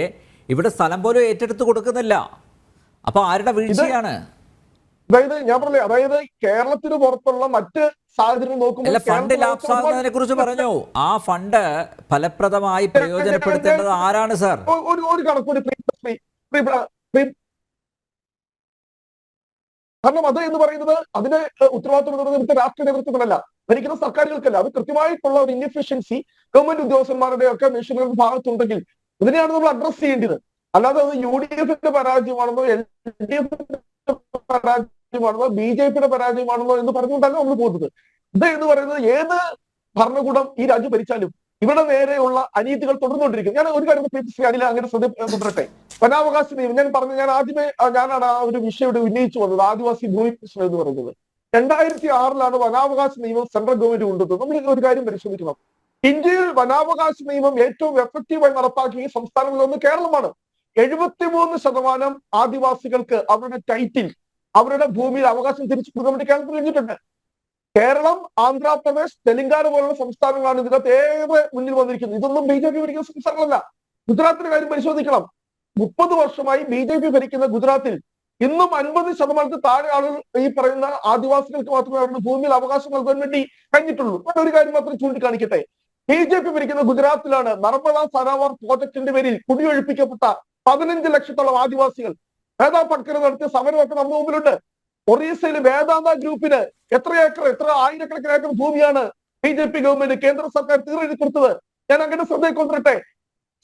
ഇവിടെ സ്ഥലം പോലും ഏറ്റെടുത്ത് കൊടുക്കുന്നില്ല. അപ്പൊ ആരുടെ വീഴ്ചയാണ്? അതായത് ഞാൻ പറഞ്ഞു അതായത് കേരളത്തിന് പുറത്തുള്ള മറ്റ് സാഹചര്യം നോക്കുമ്പോൾ ഫണ്ട് ലാപ്സ് ലാപ്സാകുന്നതിനെ കുറിച്ച് പറഞ്ഞു? ആ ഫണ്ട് ഫലപ്രദമായി പ്രയോജനപ്പെടുത്തേണ്ടത് ആരാണ് സാർ ഒരു ഒരു കണക്കൂടി കാരണം അത് എന്ന് പറയുന്നത് അതിന് ഉത്തരവാദിത്വം നിർവഹിച്ച രാഷ്ട്രീയ നേതൃത്വങ്ങളല്ല. ഭരിക്കുന്ന സർക്കാരുകൾക്കല്ല. അത് കൃത്യമായിട്ടുള്ള ഒരു ഇൻഎഫിഷ്യൻസി ഗവൺമെന്റ് ഉദ്യോഗസ്ഥന്മാരുടെ ഒക്കെ മിഷനുകളുടെ ഭാഗത്തുണ്ടെങ്കിൽ ഇതിനെയാണ് നമ്മൾ അഡ്രസ് ചെയ്യേണ്ടത്. അല്ലാതെ അത് യു ഡി എഫിന്റെ പരാജയമാണെന്നോ എൽ ഡി എഫിന്റെ പരാജയമാണെന്നോ ബി ജെ പിയുടെ പരാജയമാണെന്നോ എന്ന് പറഞ്ഞുകൊണ്ടല്ല നമ്മൾ പോകുന്നത്. ഇത് എന്ന് പറയുന്നത് ഏത് ഭരണകൂടം ഈ രാജ്യം ഭരിച്ചാലും ഇവിടെ നേരെയുള്ള അനീതികൾ തുടർന്നുകൊണ്ടിരിക്കും. ഞാൻ ഒരു കാര്യം ശ്രീ അനില അങ്ങനെ ശ്രദ്ധ തുടരട്ടെ വനാവകാശ നിയമം ഞാൻ പറഞ്ഞു ഞാൻ ആദ്യമേ ഞാനാണ് ആ ഒരു വിഷയം ഇവിടെ ഉന്നയിച്ചു വന്നത് ആദിവാസി ഭൂമി പ്രശ്നം എന്ന് പറയുന്നത്. രണ്ടായിരത്തി ആറിലാണ് വനാവകാശ നിയമം സെൻട്രൽ ഗവൺമെന്റ് കൊണ്ടുവന്നത് നമ്മൾ ഒരു കാര്യം പരിശോധിക്കണം. ഇന്ത്യയിൽ വനാവകാശ നിയമം ഏറ്റവും എഫക്റ്റീവായി നടപ്പാക്കിയ സംസ്ഥാനങ്ങളിലൊന്ന് കേരളമാണ്. എഴുപത്തിമൂന്ന് ശതമാനം ആദിവാസികൾക്ക് അവരുടെ ടൈറ്റിൽ അവരുടെ ഭൂമിയിൽ അവകാശം തിരിച്ചു കൊടുക്കാൻ വേണ്ടി കേരളത്തിൽ കഴിഞ്ഞിട്ടുണ്ട്. കേരളം ആന്ധ്രാപ്രദേശ് തെലങ്കാന പോലുള്ള സംസ്ഥാനങ്ങളാണ് ഇതിനകത്ത് ഏറെ മുന്നിൽ വന്നിരിക്കുന്നത്. ഇതൊന്നും ബി ജെ പി ഭരിക്കുന്ന സംസ്ഥാനങ്ങളല്ല. ഗുജറാത്തിന്റെ കാര്യം പരിശോധിക്കണം. മുപ്പത് വർഷമായി ബി ജെ പി ഭരിക്കുന്ന ഗുജറാത്തിൽ ഇന്നും അൻപത് ശതമാനത്തിൽ താഴെ ആളുകൾ ഈ പറയുന്ന ആദിവാസികൾക്ക് മാത്രമേ അവരുടെ ഭൂമിയിൽ അവകാശം നൽകാൻ വേണ്ടി കഴിഞ്ഞിട്ടുള്ളൂ. ഒരു കാര്യം മാത്രം ചൂണ്ടിക്കാണിക്കട്ടെ. ബി ജെ പി ഭരിക്കുന്ന ഗുജറാത്തിലാണ് നർമ്മദ സരോവർ പ്രോജക്ടിന്റെ പേരിൽ കുടിയൊഴിപ്പിക്കപ്പെട്ട പതിനഞ്ച് ലക്ഷത്തോളം ആദിവാസികൾ. വേദാ പട്കർ നടത്തിയ സമരമൊക്കെ നമ്മുടെ മുമ്പിലുണ്ട്. ഒറീസയിൽ വേദാന്ത ഗ്രൂപ്പിന് എത്ര ഏക്കർ എത്ര ആയിരക്കണക്കിന് ഏക്കർ ഭൂമിയാണ് ബി ജെ പി ഗവൺമെന്റ് കേന്ദ്ര സർക്കാർ തീർച്ചയായും കൊടുത്തത്? ഞാൻ അങ്ങനെ ശ്രദ്ധയിൽ കൊണ്ടുവരട്ടെ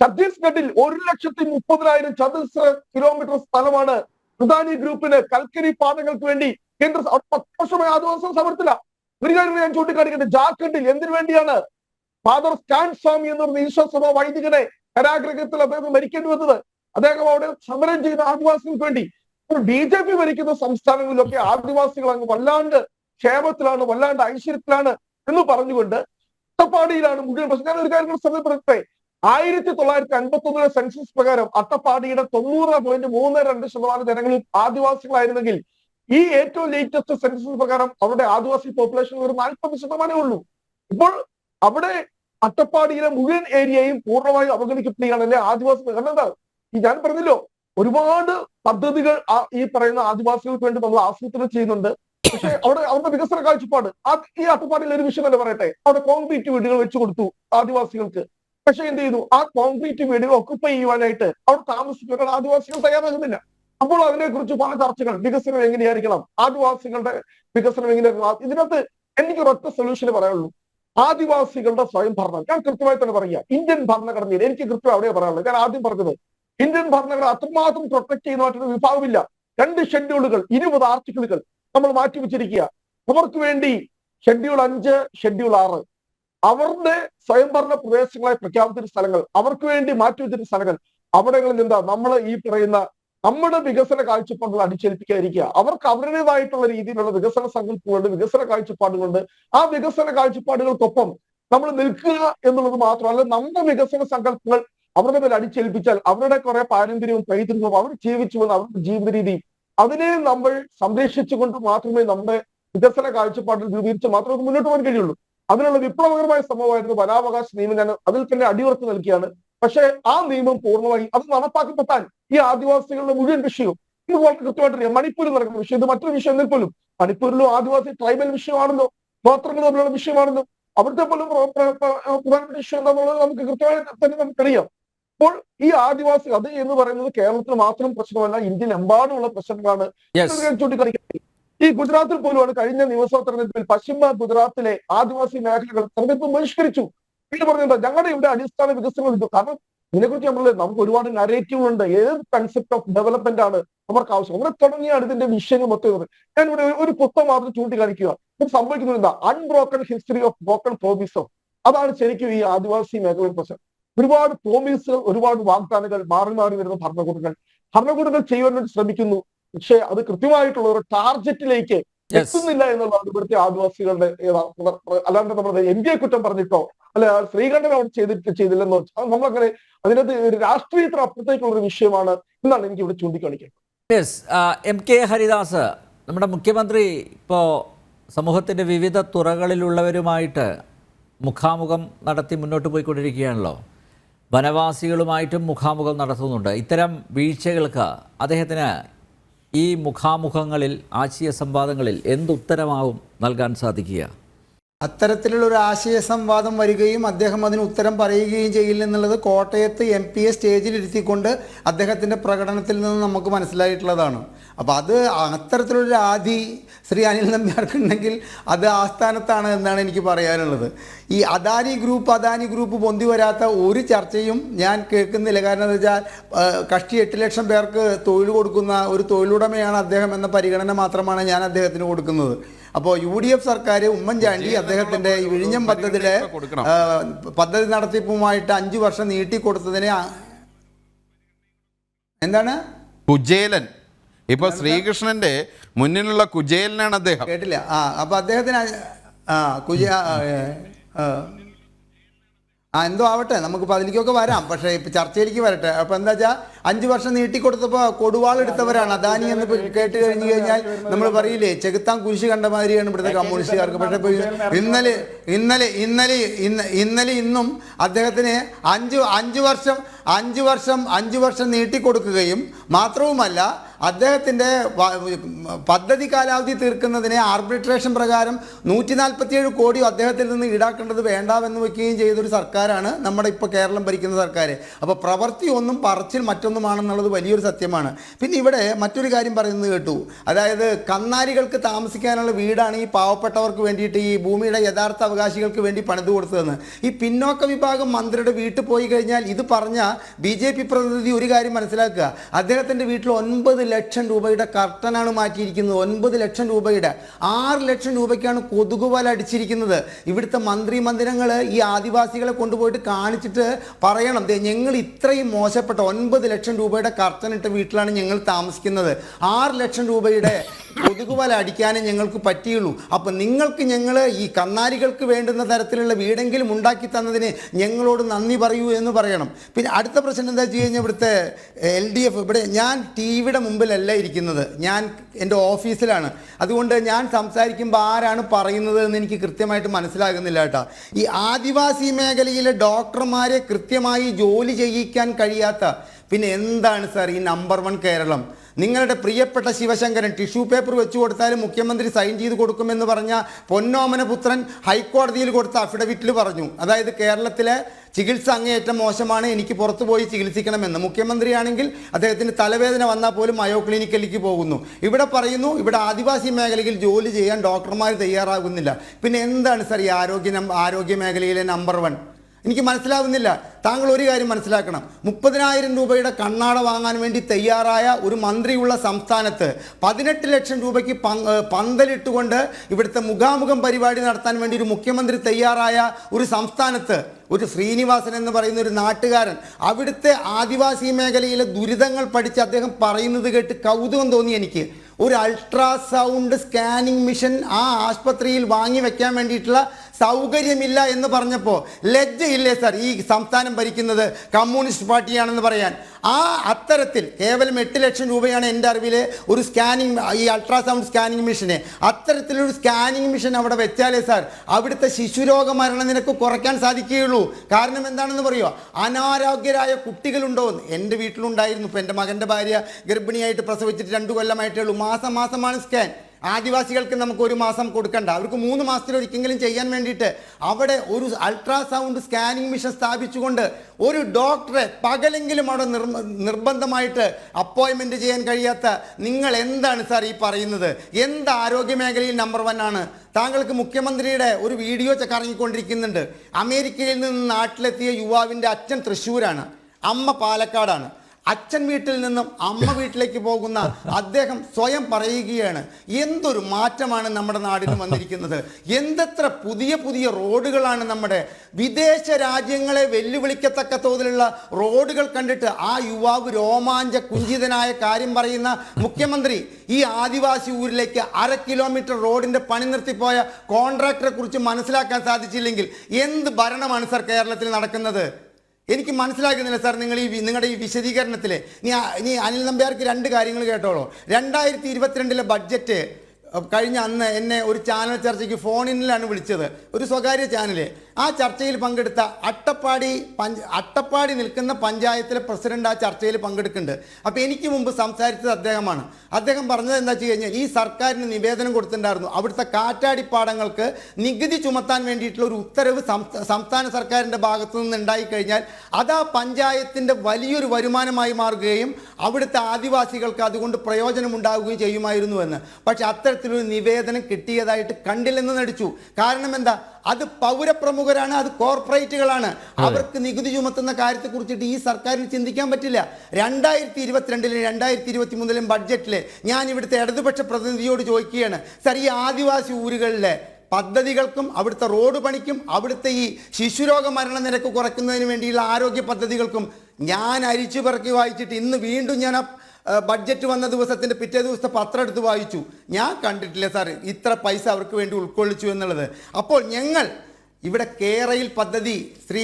ഛത്തീസ്ഗഡിൽ ഒരു ലക്ഷത്തി മുപ്പതിനായിരം ചതുരശ്ര കിലോമീറ്റർ സ്ഥലമാണ് പ്രധാനി ഗ്രൂപ്പിന് കൽക്കരി പാതകൾക്ക് വേണ്ടി കേന്ദ്ര പത്ത് വർഷമായി ആദിവാസി സമരത്തില്ല ഒരു കാര്യം ഞാൻ ചൂണ്ടിക്കാണിക്കട്ടെ. ജാർഖണ്ഡിൽ എന്തിനു വേണ്ടിയാണ് ഫാദർ സ്റ്റാൻ സ്വാമി എന്ന് പറഞ്ഞ ഈശ്വരസഭ വൈദികനെ കരാഗ്രഹത്തിൽ അദ്ദേഹം മരിക്കേണ്ടി വന്നത്? അദ്ദേഹം അവിടെ സമരം ചെയ്യുന്ന ആദിവാസികൾക്ക് വേണ്ടി ബി ജെ പി ഭരിക്കുന്ന സംസ്ഥാനങ്ങളിലൊക്കെ ആദിവാസികൾ അങ്ങ് വല്ലാണ്ട് ക്ഷേമത്തിലാണ് വല്ലാണ്ട് ഐശ്വര്യത്തിലാണ് എന്ന് പറഞ്ഞുകൊണ്ട് അട്ടപ്പാടിയിലാണ് മുഴുവൻ പ്രശ്നം. ഞാൻ ഒരു കാര്യം പറയട്ടെ ആയിരത്തി തൊള്ളായിരത്തി അൻപത്തി ഒന്നിലെ സെൻസസ് പ്രകാരം അട്ടപ്പാടിയുടെ തൊണ്ണൂറ് പോയിന്റ് മൂന്ന് രണ്ട് ശതമാനം ജനങ്ങളിൽ ആദിവാസികളായിരുന്നെങ്കിൽ ഈ ഏറ്റവും ലേറ്റസ്റ്റ് സെൻസസ് പ്രകാരം അവരുടെ ആദിവാസി പോപ്പുലേഷൻ ഒരു നാൽപ്പത് ശതമാനമേ ഉള്ളൂ. ഇപ്പോൾ അവിടെ അട്ടപ്പാടിയിലെ മുഴുവൻ ഏരിയയും പൂർണമായും അവഗണിക്കപ്പെടുകയാണ് അല്ലെ ആദിവാസി കാരണം എന്താ? ഞാൻ പറഞ്ഞല്ലോ ഒരുപാട് പദ്ധതികൾ ഈ പറയുന്ന ആദിവാസികൾക്ക് വേണ്ടി നമ്മൾ ആസൂത്രണം ചെയ്യുന്നുണ്ട്. പക്ഷെ അവിടെ അവരുടെ വികസന കാഴ്ചപ്പാട് ഈ അട്ടപ്പാടിയിൽ ഒരു വിഷയം തന്നെ പറയട്ടെ. അവിടെ കോൺക്രീറ്റ് വീടുകൾ വെച്ചു കൊടുത്തു ആദിവാസികൾക്ക്. പക്ഷെ എന്ത് ചെയ്തു? ആ കോൺക്രീറ്റ് വീടുകൾ ഒക്കുപ്പൈ ചെയ്യുവാനായിട്ട് അവിടെ താമസിക്കാൻ ആദിവാസികൾ തയ്യാറാകുന്നില്ല. അപ്പോൾ അതിനെക്കുറിച്ച് പല ചർച്ചകൾ. വികസനം എങ്ങനെയായിരിക്കണം? ആദിവാസികളുടെ വികസനം എങ്ങനെയായിരിക്കണം? ഇതിനകത്ത് എനിക്ക് ഒരൊറ്റ സൊല്യൂഷൻ പറയാനുള്ളൂ. ആദിവാസികളുടെ സ്വയം ഭരണം ഞാൻ കൃത്യമായി തന്നെ പറയുക ഇന്ത്യൻ ഭരണഘടനയിൽ എനിക്ക് കൃത്യം അവിടെ പറയാനുള്ളത്. ഞാൻ ആദ്യം പറഞ്ഞത് ഇന്ത്യൻ ഭരണഘടന അത്രമാത്രം പ്രൊട്ടക്ട് ചെയ്യുന്ന മറ്റൊരു വിഭാഗമില്ല. രണ്ട് ഷെഡ്യൂളുകൾ ഇരുപത് ആർട്ടിക്കിളുകൾ നമ്മൾ മാറ്റിവെച്ചിരിക്കുക. അവർക്ക് വേണ്ടി ഷെഡ്യൂൾ അഞ്ച് ഷെഡ്യൂൾ ആറ്. അവരുടെ സ്വയംഭരണ പ്രദേശങ്ങളായി പ്രഖ്യാപിച്ച സ്ഥലങ്ങൾ അവർക്ക് വേണ്ടി മാറ്റിവെച്ചിരുന്ന സ്ഥലങ്ങൾ. അവിടങ്ങളിൽ എന്താ നമ്മൾ ഈ പറയുന്ന നമ്മുടെ വികസന കാഴ്ചപ്പാടുകൾ അടിച്ചേൽപ്പിക്കാതിരിക്കുക. അവർക്ക് അവരുടേതായിട്ടുള്ള രീതിയിലുള്ള വികസന സങ്കല്പങ്ങളുണ്ട് വികസന കാഴ്ചപ്പാടുകളുണ്ട്. ആ വികസന കാഴ്ചപ്പാടുകൾക്കൊപ്പം നമ്മൾ നിൽക്കുക എന്നുള്ളത് മാത്രമല്ല നമ്മുടെ വികസന സങ്കല്പങ്ങൾ അവരുടെ മേൽ അടിച്ചേൽപ്പിച്ചാൽ അവരുടെ കുറെ പാരമ്പര്യവും പൈതൃകവും അവർ ജീവിച്ചു വന്ന അവരുടെ ജീവിത രീതിയും അതിനെ നമ്മൾ സംരക്ഷിച്ചുകൊണ്ട് മാത്രമേ നമ്മുടെ വികസന കാഴ്ചപ്പാടിൽ രൂപീകരിച്ച് മാത്രമേ നമുക്ക് മുന്നോട്ട് പോകാൻ കഴിയുള്ളൂ. അതിനുള്ള വിപ്ലവകരമായ സംഭവമായിരുന്നു വനാവകാശ നിയമം. ഞാൻ അതിൽ തന്നെ അടിയുറച്ച് നൽകിയാണ് പക്ഷേ ആ നിയമം പൂർണമായി അത് നടപ്പാക്കപ്പെട്ടാൽ ഈ ആദിവാസികളുടെ മുഴുവൻ വിഷയവും ഇത് വളരെ കൃത്യമായിട്ടറിയാം. മണിപ്പൂരിൽ നടക്കുന്ന വിഷയം ഇത് മറ്റൊരു വിഷയം എന്നിൽ പോലും മണിപ്പൂരിലും ആദിവാസി ട്രൈബൽ വിഷയമാണല്ലോ ഗോത്രങ്ങൾ തമ്മിലുള്ള വിഷയമാണല്ലോ അവിടുത്തെ പോലും പ്ര- പ്ര- പ്ര- പ്രധാനപ്പെട്ട വിഷയം എന്താണെന്നുള്ളത് നമുക്ക് കൃത്യമായി തന്നെ നമുക്കറിയാം. അപ്പോൾ ഈ ആദിവാസി അത് എന്ന് പറയുന്നത് കേരളത്തിൽ മാത്രം പ്രശ്നമല്ല ഇന്ത്യയിലെമ്പാടുമുള്ള പ്രശ്നങ്ങളാണ്. ചൂണ്ടിക്കാണിക്കുന്നത്. ഈ ഗുജറാത്തിൽ പോലുമാണ് കഴിഞ്ഞ നിയമസഭാ തെരഞ്ഞെടുപ്പിൽ പശ്ചിമ ഗുജറാത്തിലെ ആദിവാസി മേഖലകൾ തെരഞ്ഞെടുപ്പ് ബഹിഷ്കരിച്ചു. പിന്നെ പറഞ്ഞത് ഞങ്ങളുടെ ഇവിടെ അടിസ്ഥാന വികസനങ്ങൾ ഇത്. കാരണം ഇതിനെക്കുറിച്ച് നമ്മൾ നമുക്ക് ഒരുപാട് നരേറ്റീവുകളുണ്ട് ഏത് കൺസെപ്റ്റ് ഓഫ് ഡെവലപ്മെന്റ് ആണ് അവർക്ക് ആവശ്യം. അങ്ങനെ തുടങ്ങിയാണ് ഇതിന്റെ വിഷയങ്ങൾ മൊത്തം. ഞാൻ ഇവിടെ ഒരു- ഒരു പുസ്തകം മാത്രം ചൂണ്ടിക്കാണിക്കുക. ഇത് സംഭവിക്കുന്നത് എന്താ? അൺബ്രോക്കൺ ഹിസ്റ്ററി ഓഫ് ബ്രോക്കൺ പ്രോമിസോ അതാണ് ശരിക്കും ഈ ആദിവാസി മേഖലയിൽ പ്രശ്നം. ഒരുപാട് പ്രോമിസുകൾ ഒരുപാട് വാഗ്ദാനങ്ങൾ മാറി മാറി വരുന്ന ഭരണകൂടങ്ങൾ. ഭരണകൂടങ്ങൾ ചെയ്യാൻ വേണ്ടി ശ്രമിക്കുന്നു. പക്ഷെ അത് കൃത്യമായിട്ടുള്ള ഒരു ടാർഗറ്റിലേക്ക് എത്തുന്നില്ല എന്നുള്ളതാണ് ഇവിടുത്തെ ആദിവാസികളുടെ അല്ലാണ്ട് നമ്മുടെ എം പി എ കുറ്റം പറഞ്ഞിട്ടോ അല്ലെ ശ്രീകണ്ഠൻ അവിടെ ചെയ്തിട്ട് ചെയ്തില്ലെന്നോ വെച്ചാൽ നമ്മളങ്ങനെ അതിനകത്ത് ഒരു രാഷ്ട്രീയത്തിന് അപ്പുറത്തേക്കുള്ള ഒരു വിഷയമാണ് എന്നാണ് എനിക്ക് ഇവിടെ ചൂണ്ടിക്കാണിക്കുന്നത്. യെസ് എം കെ ഹരിദാസ് നമ്മുടെ മുഖ്യമന്ത്രി ഇപ്പോ സമൂഹത്തിന്റെ വിവിധ തുറകളിലുള്ളവരുമായിട്ട് മുഖാമുഖം നടത്തി മുന്നോട്ട് പോയിക്കൊണ്ടിരിക്കുകയാണല്ലോ. വനവാസികളുമായിട്ടും മുഖാമുഖം നടത്തുന്നുണ്ട്. ഇത്തരം വീഴ്ചകൾക്ക് അദ്ദേഹത്തിന് ഈ മുഖാമുഖങ്ങളിൽ ആശയ സംവാദങ്ങളിൽ എന്തുത്തരമാവും നൽകാൻ സാധിക്കുക? അത്തരത്തിലുള്ള ഒരു ആശയ സംവാദം വരികയും അദ്ദേഹം അതിന് ഉത്തരം പറയുകയും ചെയ്യില്ല എന്നുള്ളത് കോട്ടയത്ത് എം പി എ സ്റ്റേജിൽ ഇരുത്തിക്കൊണ്ട് അദ്ദേഹത്തിന്റെ പ്രകടനത്തിൽ നിന്ന് നമുക്ക് മനസ്സിലായിട്ടുള്ളതാണ്. അപ്പോൾ അത് അത്തരത്തിലൊരു ആദി ശ്രീ അനിൽ നമ്പ്യാർക്കുണ്ടെങ്കിൽ അത് ആസ്ഥാനത്താണ് എന്നാണ് എനിക്ക് പറയാനുള്ളത്. ഈ അദാനി ഗ്രൂപ്പ് അദാനി ഗ്രൂപ്പ് പൊന്തി വരാത്ത ഒരു ചർച്ചയും ഞാൻ കേൾക്കുന്നില്ല. കാരണം എന്താ വെച്ചാൽ കഷ്ടി എട്ട് ലക്ഷം പേർക്ക് തൊഴിൽ കൊടുക്കുന്ന ഒരു തൊഴിലുടമയാണ് അദ്ദേഹം എന്ന പരിഗണന മാത്രമാണ് ഞാൻ അദ്ദേഹത്തിന് കൊടുക്കുന്നത്. അപ്പോൾ യു ഡി എഫ് സർക്കാർ ഉമ്മൻചാണ്ടി അദ്ദേഹത്തിന്റെ ഈ വിഴിഞ്ഞം പദ്ധതിയുടെ പദ്ധതി നടത്തിപ്പുമായിട്ട് അഞ്ചു വർഷം നീട്ടിക്കൊടുത്തതിനെ കൊടുത്തതിനെ എന്താണ്? കുചേലൻ ഇപ്പൊ ശ്രീകൃഷ്ണന്റെ മുന്നിലുള്ള കുചേലനാണ് അദ്ദേഹം. കേട്ടില്ല. ആ അപ്പൊ അദ്ദേഹത്തിന് ആ കുജ ആ, എന്തോ ആവട്ടെ നമുക്ക് അതിലേക്കൊക്കെ വരാം. പക്ഷേ ഇപ്പൊ ചർച്ചയിലേക്ക് വരട്ടെ. അപ്പൊ എന്താ വെച്ചാൽ അഞ്ചു വർഷം നീട്ടിക്കൊടുത്തപ്പോ കൊടുവാൾ എടുത്തവരാണ്. അദാനി എന്ന് കേട്ട് കഴിഞ്ഞു കഴിഞ്ഞാൽ നമ്മൾ പറയില്ലേ ചെകുത്താൻ കുരിശ് കണ്ട മാതിരിയാണ് ഇവിടുത്തെ കമ്മ്യൂണിസ്റ്റുകാർക്ക്. പക്ഷേ ഇന്നലെ ഇന്നലെ ഇന്നലെ ഇന്ന് ഇന്നലെ ഇന്നും അദ്ദേഹത്തിന് അഞ്ചു അഞ്ചു വർഷം അഞ്ചു വർഷം അഞ്ചു വർഷം നീട്ടിക്കൊടുക്കുകയും മാത്രവുമല്ല അദ്ദേഹത്തിന്റെ പദ്ധതി കാലാവധി തീർക്കുന്നതിനെ ആർബിട്രേഷൻ പ്രകാരം നൂറ്റി നാൽപ്പത്തിയേഴ് കോടി അദ്ദേഹത്തിൽ നിന്ന് ഈടാക്കേണ്ടത് വേണ്ടാവെന്ന് വെക്കുകയും ചെയ്തൊരു സർക്കാരാണ് നമ്മുടെ ഇപ്പോൾ കേരളം ഭരിക്കുന്ന സർക്കാർ അപ്പോൾ പ്രവൃത്തി ഒന്നും പറച്ചിൽ മറ്റൊന്നുമാണെന്നുള്ളത് വലിയൊരു സത്യമാണ്. പിന്നെ ഇവിടെ മറ്റൊരു കാര്യം പറയുന്നത് കേട്ടു. അതായത് കന്നാലികൾക്ക് താമസിക്കാനുള്ള വീടാണ് ഈ പാവപ്പെട്ടവർക്ക് വേണ്ടിയിട്ട് ഈ ഭൂമിയുടെ യഥാർത്ഥ അവകാശികൾക്ക് വേണ്ടി പണിത് കൊടുത്തതെന്ന്. ഈ പിന്നോക്ക വിഭാഗം മന്ത്രിയുടെ വീട്ടിൽ പോയി കഴിഞ്ഞാൽ ഇത് പറഞ്ഞ ബി പ്രതിനിധി ഒരു കാര്യം മനസ്സിലാക്കുക. അദ്ദേഹത്തിന്റെ വീട്ടിൽ ഒൻപത് ലക്ഷം രൂപയുടെ കർട്ടനാണ് മാറ്റിയിരിക്കുന്നത്. ഒൻപത് ലക്ഷം രൂപയുടെ ആറ് ലക്ഷം രൂപയ്ക്കാണ് കൊതുകുവല അടിച്ചിരിക്കുന്നത്. ഇവിടുത്തെ മന്ത്രി മന്ദിരങ്ങൾ ഈ ആദിവാസികളെ കൊണ്ടുപോയിട്ട് കാണിച്ചിട്ട് പറയണം. ഞങ്ങൾ ഇത്രയും മോശപ്പെട്ട ഒൻപത് ലക്ഷം രൂപയുടെ കർട്ടൻ ഇട്ട വീട്ടിലാണ് ഞങ്ങൾ താമസിക്കുന്നത്. ആറ് ലക്ഷം രൂപയുടെ കൊതുകുവല അടിക്കാനേ ഞങ്ങൾക്ക് പറ്റിയുള്ളൂ. അപ്പം നിങ്ങൾക്ക് ഞങ്ങൾ ഈ കന്നാലികൾക്ക് വേണ്ടുന്ന തരത്തിലുള്ള വീടെങ്കിലും ഉണ്ടാക്കി തന്നതിന് ഞങ്ങളോട് നന്ദി പറയൂ എന്ന് പറയണം. പിന്നെ അടുത്ത പ്രശ്നം എന്താ വെച്ച് കഴിഞ്ഞാൽ ഇവിടുത്തെ എൽ ഡി എഫ്. ഇവിടെ ഞാൻ ടി വിയുടെ മുമ്പിലല്ല ഇരിക്കുന്നത്. ഞാൻ എന്റെ ഓഫീസിലാണ്. അതുകൊണ്ട് ഞാൻ സംസാരിക്കുമ്പോൾ ആരാണ് പറയുന്നത് എന്ന് എനിക്ക് കൃത്യമായിട്ട് മനസ്സിലാകുന്നില്ല കേട്ടോ. ഈ ആദിവാസി മേഖലയിലെ ഡോക്ടർമാരെ കൃത്യമായി ജോലി ചെയ്യിക്കാൻ കഴിയാത്ത പിന്നെ എന്താണ് സാർ ഈ നമ്പർ വൺ കേരളം? നിങ്ങളുടെ പ്രിയപ്പെട്ട ശിവശങ്കരൻ ടിഷ്യൂ പേപ്പർ വെച്ചു കൊടുത്താലും മുഖ്യമന്ത്രി സൈൻ ചെയ്ത് കൊടുക്കുമെന്ന് പറഞ്ഞ പൊന്നോമന പുത്രൻ ഹൈക്കോടതിയിൽ കൊടുത്ത അഫിഡവിറ്റിൽ പറഞ്ഞു. അതായത് കേരളത്തിലെ ചികിത്സ അങ്ങേയറ്റം മോശമാണ് എനിക്ക് പുറത്തു പോയി ചികിത്സിക്കണമെന്ന്. മുഖ്യമന്ത്രിയാണെങ്കിൽ അദ്ദേഹത്തിന് തലവേദന വന്നാൽ പോലും മയോ ക്ലിനിക്കലിലേക്ക് പോകുന്നു. ഇവിടെ പറയുന്നു ഇവിടെ ആദിവാസി മേഖലയിൽ ജോലി ചെയ്യാൻ ഡോക്ടർമാർ തയ്യാറാകുന്നില്ല. പിന്നെ എന്താണ് സാർ ഈ ആരോഗ്യ ആരോഗ്യ മേഖലയിലെ നമ്പർ വൺ എനിക്ക് മനസ്സിലാവുന്നില്ല. താങ്കൾ ഒരു കാര്യം മനസ്സിലാക്കണം. മുപ്പതിനായിരം രൂപയുടെ കണ്ണാട വാങ്ങാൻ വേണ്ടി തയ്യാറായ ഒരു മന്ത്രിയുള്ള സംസ്ഥാനത്ത് പതിനെട്ട് ലക്ഷം രൂപയ്ക്ക് പന്തലിട്ടുകൊണ്ട് ഇവിടുത്തെ മുഖാമുഖം പരിപാടി നടത്താൻ വേണ്ടി ഒരു മുഖ്യമന്ത്രി തയ്യാറായ ഒരു സംസ്ഥാനത്ത് ഒരു ശ്രീനിവാസൻ എന്ന് പറയുന്ന ഒരു നാട്ടുകാരൻ അവിടുത്തെ ആദിവാസി മേഖലയിലെ ദുരിതങ്ങൾ പഠിച്ച് അദ്ദേഹം പറയുന്നത് കേട്ട് കൗതുകം തോന്നി എനിക്ക്. ഒരു അൾട്രാസൗണ്ട് സ്കാനിങ് മിഷൻ ആ ആശുപത്രിയിൽ വാങ്ങി വെക്കാൻ വേണ്ടിയിട്ടുള്ള സൗകര്യമില്ല എന്ന് പറഞ്ഞപ്പോൾ ലജ്ജയില്ലേ സാർ? ഈ സംസ്ഥാനം ഭരിക്കുന്നത് കമ്മ്യൂണിസ്റ്റ് പാർട്ടിയാണെന്ന് പറയാൻ. ആ അത്തരത്തിൽ കേവലം എട്ട് ലക്ഷം രൂപയാണ് എന്റെ അറിവിലെ ഒരു സ്കാനിങ് ഈ അൾട്രാസൗണ്ട് സ്കാനിങ് മെഷീന്. അത്തരത്തിലൊരു സ്കാനിങ് മിഷൻ അവിടെ വെച്ചാലേ സാർ അവിടുത്തെ ശിശുരോഗ മരണ നിരക്ക് കുറയ്ക്കാൻ സാധിക്കുകയുള്ളൂ. കാരണം എന്താണെന്ന് പറയുമോ അനാരോഗ്യരായ കുട്ടികളുണ്ടോ എന്ന് എന്റെ വീട്ടിലുണ്ടായിരുന്നു. ഇപ്പോൾ എന്റെ മകന്റെ ഭാര്യ ഗർഭിണിയായിട്ട് പ്രസവിച്ചിട്ട് രണ്ട് കൊല്ലമായിട്ടേ ഉള്ളൂ. മാസം മാസമാണ് സ്കാൻ ആദിവാസികൾക്ക് നമുക്ക് ഒരു മാസം കൊടുക്കണ്ട. അവർക്ക് മൂന്ന് മാസത്തിലൊരിക്കെങ്കിലും ചെയ്യാൻ വേണ്ടിയിട്ട് അവിടെ ഒരു അൾട്രാസൗണ്ട് സ്കാനിങ് മിഷൻ സ്ഥാപിച്ചുകൊണ്ട് ഒരു ഡോക്ടറെ പകലെങ്കിലും അവിടെ നിർബന്ധമായിട്ട് അപ്പോയിൻമെന്റ് ചെയ്യാൻ കഴിയാത്ത നിങ്ങൾ എന്താണ് സാർ ഈ പറയുന്നത്? എന്ത് ആരോഗ്യ മേഖലയിൽ നമ്പർ വൺ ആണ്? താങ്കൾക്ക് മുഖ്യമന്ത്രിയുടെ ഒരു വീഡിയോ കറങ്ങിക്കൊണ്ടിരിക്കുന്നുണ്ട്. അമേരിക്കയിൽ നിന്ന് നാട്ടിലെത്തിയ യുവാവിന്റെ അച്ഛൻ തൃശ്ശൂരാണ്. അമ്മ പാലക്കാടാണ്. അച്ഛൻ വീട്ടിൽ നിന്നും അമ്മ വീട്ടിലേക്ക് പോകുന്ന അദ്ദേഹം സ്വയം പറയുകയാണ് എന്തൊരു മാറ്റമാണ് നമ്മുടെ നാടിന് വന്നിരിക്കുന്നത്? എന്തെത്ര പുതിയ പുതിയ റോഡുകളാണ് നമ്മുടെ വിദേശ രാജ്യങ്ങളെ വെല്ലുവിളിക്കത്തക്ക തോതിലുള്ള റോഡുകൾ കണ്ടിട്ട് ആ യുവാവ് രോമാഞ്ച കുഞ്ചിതനായ കാര്യം പറയുന്ന മുഖ്യമന്ത്രി ഈ ആദിവാസി ഊരിലേക്ക് അര കിലോമീറ്റർ റോഡിന്റെ പണി നിർത്തിപ്പോയ കോൺട്രാക്ടറെ കുറിച്ച് മനസ്സിലാക്കാൻ സാധിച്ചില്ലെങ്കിൽ എന്ത് ഭരണമാണ് സർ കേരളത്തിൽ നടക്കുന്നത്? എനിക്ക് മനസ്സിലാക്കുന്നില്ല സാർ നിങ്ങൾ ഈ നിങ്ങളുടെ ഈ വിശദീകരണത്തിൽ നീ നീ അനിൽ നമ്പ്യാർക്ക് രണ്ട് കാര്യങ്ങൾ കേട്ടോളൂ. രണ്ടായിരത്തി ഇരുപത്തിരണ്ടിലെ ബഡ്ജറ്റ് കഴിഞ്ഞ അന്ന് എന്നെ ഒരു ചാനൽ ചർച്ചയ്ക്ക് ഫോണിലാണ് വിളിച്ചത്. ഒരു സ്വകാര്യ ചാനൽ ആ ചർച്ചയിൽ പങ്കെടുത്ത അട്ടപ്പാടി പഞ്ച് അട്ടപ്പാടി നിൽക്കുന്ന പഞ്ചായത്തിലെ പ്രസിഡന്റ് ആ ചർച്ചയിൽ പങ്കെടുക്കുന്നുണ്ട്. അപ്പോൾ എനിക്ക് മുമ്പ് സംസാരിച്ചത് അദ്ദേഹമാണ്. അദ്ദേഹം പറഞ്ഞത് എന്താ വെച്ച് കഴിഞ്ഞാൽ ഈ സർക്കാരിന് നിവേദനം കൊടുത്തിട്ടുണ്ടായിരുന്നു. അവിടുത്തെ കാറ്റാടിപ്പാടങ്ങൾക്ക് നികുതി ചുമത്താൻ വേണ്ടിയിട്ടുള്ള ഒരു ഉത്തരവ് സംസ്ഥാന സർക്കാരിന്റെ ഭാഗത്തു നിന്ന് ഉണ്ടായിക്കഴിഞ്ഞാൽ അത് ആ പഞ്ചായത്തിന്റെ വലിയൊരു വരുമാനമായി മാറുകയും അവിടുത്തെ ആദിവാസികൾക്ക് അതുകൊണ്ട് പ്രയോജനമുണ്ടാവുകയും ചെയ്യുമായിരുന്നുവെന്ന് പക്ഷെ അത്തരത്തിലൊരു നിവേദനം കിട്ടിയതായിട്ട് കണ്ടില്ലെന്ന് നടിച്ചു. കാരണം എന്താ? അത് പൗരപ്രമുഖരാണ് അത് കോർപ്പറേറ്റുകളാണ്. അവർക്ക് നികുതി ചുമത്തുന്ന കാര്യത്തെ കുറിച്ചിട്ട് ഈ സർക്കാരിന് ചിന്തിക്കാൻ പറ്റില്ല. രണ്ടായിരത്തി ഇരുപത്തിരണ്ടിലും രണ്ടായിരത്തി ഇരുപത്തി മൂന്നിലും ബഡ്ജറ്റിൽ ഞാൻ ഇവിടുത്തെ ഇടതുപക്ഷ പ്രതിനിധിയോട് ചോദിക്കുകയാണ്. സർ ഈ ആദിവാസി ഊരുകളിലെ പദ്ധതികൾക്കും അവിടുത്തെ റോഡ് പണിക്കും അവിടുത്തെ ഈ ശിശുരോഗ മരണനിരക്ക് കുറയ്ക്കുന്നതിന് വേണ്ടിയുള്ള ആരോഗ്യ പദ്ധതികൾക്കും ഞാൻ അരിച്ചു പിറക്കി വായിച്ചിട്ട് ഇന്ന് വീണ്ടും ഞാൻ ബഡ്ജറ്റ് വന്ന ദിവസത്തിന്റെ പിറ്റേ ദിവസത്തെ പത്രം എടുത്ത് വായിച്ചു. ഞാൻ കണ്ടിട്ടില്ല സാർ ഇത്ര പൈസ അവർക്ക് വേണ്ടി ഉൾക്കൊള്ളിച്ചു എന്നുള്ളത്. അപ്പോൾ ഞങ്ങൾ ഇവിടെ കേരയിൽ പദ്ധതി ശ്രീ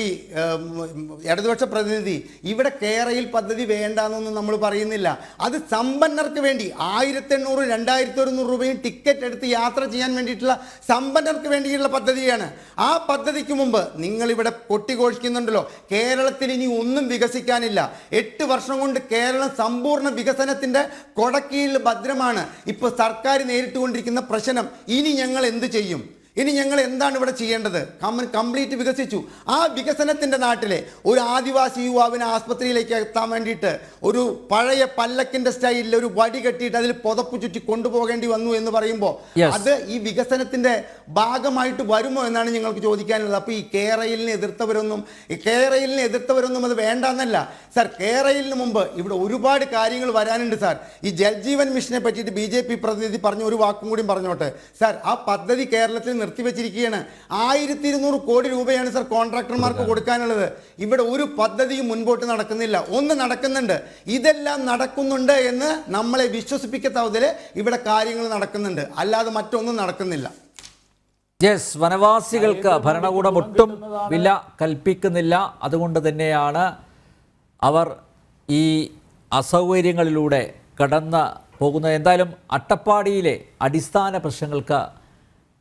ഇടതുപക്ഷ പ്രതിനിധി ഇവിടെ കേരയിൽ പദ്ധതി വേണ്ടാന്നൊന്നും നമ്മൾ പറയുന്നില്ല. അത് സമ്പന്നർക്ക് വേണ്ടി ആയിരത്തി എണ്ണൂറ് രണ്ടായിരത്തി ഒരുന്നൂറ് രൂപയും ടിക്കറ്റ് എടുത്ത് യാത്ര ചെയ്യാൻ വേണ്ടിയിട്ടുള്ള സമ്പന്നർക്ക് വേണ്ടിയുള്ള പദ്ധതിയാണ്. ആ പദ്ധതിക്ക് മുമ്പ് നിങ്ങളിവിടെ കൊട്ടിഘോഷിക്കുന്നുണ്ടല്ലോ കേരളത്തിൽ ഇനി ഒന്നും വികസിക്കാനില്ല. എട്ട് വർഷം കൊണ്ട് കേരളം സമ്പൂർണ വികസനത്തിന്റെ കൊടക്കീഴിൽ ഭദ്രമാണ്. ഇപ്പോൾ സർക്കാർ നേരിട്ടുകൊണ്ടിരിക്കുന്ന പ്രശ്നം ഇനി ഞങ്ങൾ എന്ത് ചെയ്യും? ഇനി ഞങ്ങൾ എന്താണ് ഇവിടെ ചെയ്യേണ്ടത്? കമ്മൻ കംപ്ലീറ്റ് വികസിച്ചു. ആ വികസനത്തിന്റെ നാട്ടിലെ ഒരു ആദിവാസി യുവാവിനെ ആസ്പത്രിയിലേക്ക് എത്താൻ വേണ്ടിയിട്ട് ഒരു പഴയ പല്ലക്കിന്റെ സ്റ്റൈലിൽ ഒരു വടി കെട്ടിയിട്ട് അതിൽ പുതപ്പ് ചുറ്റി കൊണ്ടുപോകേണ്ടി വന്നു എന്ന് പറയുമ്പോൾ അത് ഈ വികസനത്തിന്റെ ഭാഗമായിട്ട് വരുമോ എന്നാണ് ഞങ്ങൾക്ക് ചോദിക്കാനുള്ളത്. അപ്പോൾ ഈ കേരളിനെ എതിർത്തവരൊന്നും ഈ കേരളിനെ എതിർത്തവരൊന്നും അത് വേണ്ടെന്നല്ല. സാർ കേരളിന് മുമ്പ് ഇവിടെ ഒരുപാട് കാര്യങ്ങൾ വരാനുണ്ട് സാർ. ഈ ജൽജീവൻ മിഷനെ പറ്റിയിട്ട് ബി ജെ പി പ്രതിനിധി പറഞ്ഞ ഒരു വാക്കും കൂടി പറഞ്ഞോട്ടെ. സാർ ആ പദ്ധതി കേരളത്തിൽ നിർത്തിവെച്ചിരിക്കുകയാണ്. ആയിരത്തി ഇരുന്നൂറ് കോടി രൂപയാണ് സർ കോൺട്രാക്ടർമാർക്ക് കൊടുക്കാനുള്ളത്. ഇവിടെ ഒരു പദ്ധതിയും മുൻപോട്ട് നടക്കുന്നില്ല. ഒന്ന് നടക്കുന്നുണ്ട്. ഇതെല്ലാം നടക്കുന്നുണ്ട് എന്ന് നമ്മളെ വിശ്വസിപ്പിക്കത്തവതിൽ ഇവിടെ കാര്യങ്ങൾ നടക്കുന്നുണ്ട്. അല്ലാതെ മറ്റൊന്നും നടക്കുന്നില്ല. യെസ് വനവാസികൾക്ക് ഭരണകൂടം ഒട്ടും വില കൽപ്പിക്കുന്നില്ല. അതുകൊണ്ട് തന്നെയാണ് അവർ ഈ അസൗകര്യങ്ങളിലൂടെ കടന്ന് പോകുന്നത്. എന്തായാലും അട്ടപ്പാടിയിലെ അടിസ്ഥാന പ്രശ്നങ്ങൾക്ക്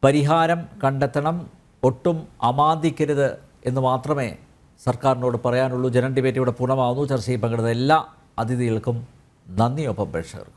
പരിഹാരം കണ്ടെത്തണം ഒട്ടും അമാന്തിക്കരുത് എന്ന് മാത്രമേ സർക്കാരിനോട് പറയാനുള്ളൂ. ജനൻ ഡിബേറ്റ് ഇവിടെ പൂർണമാവുന്നു. ചർച്ചയിൽ പങ്കെടുത്ത എല്ലാ അതിഥികൾക്കും നന്ദിയൊപ്പം പ്രേക്ഷകർക്കും.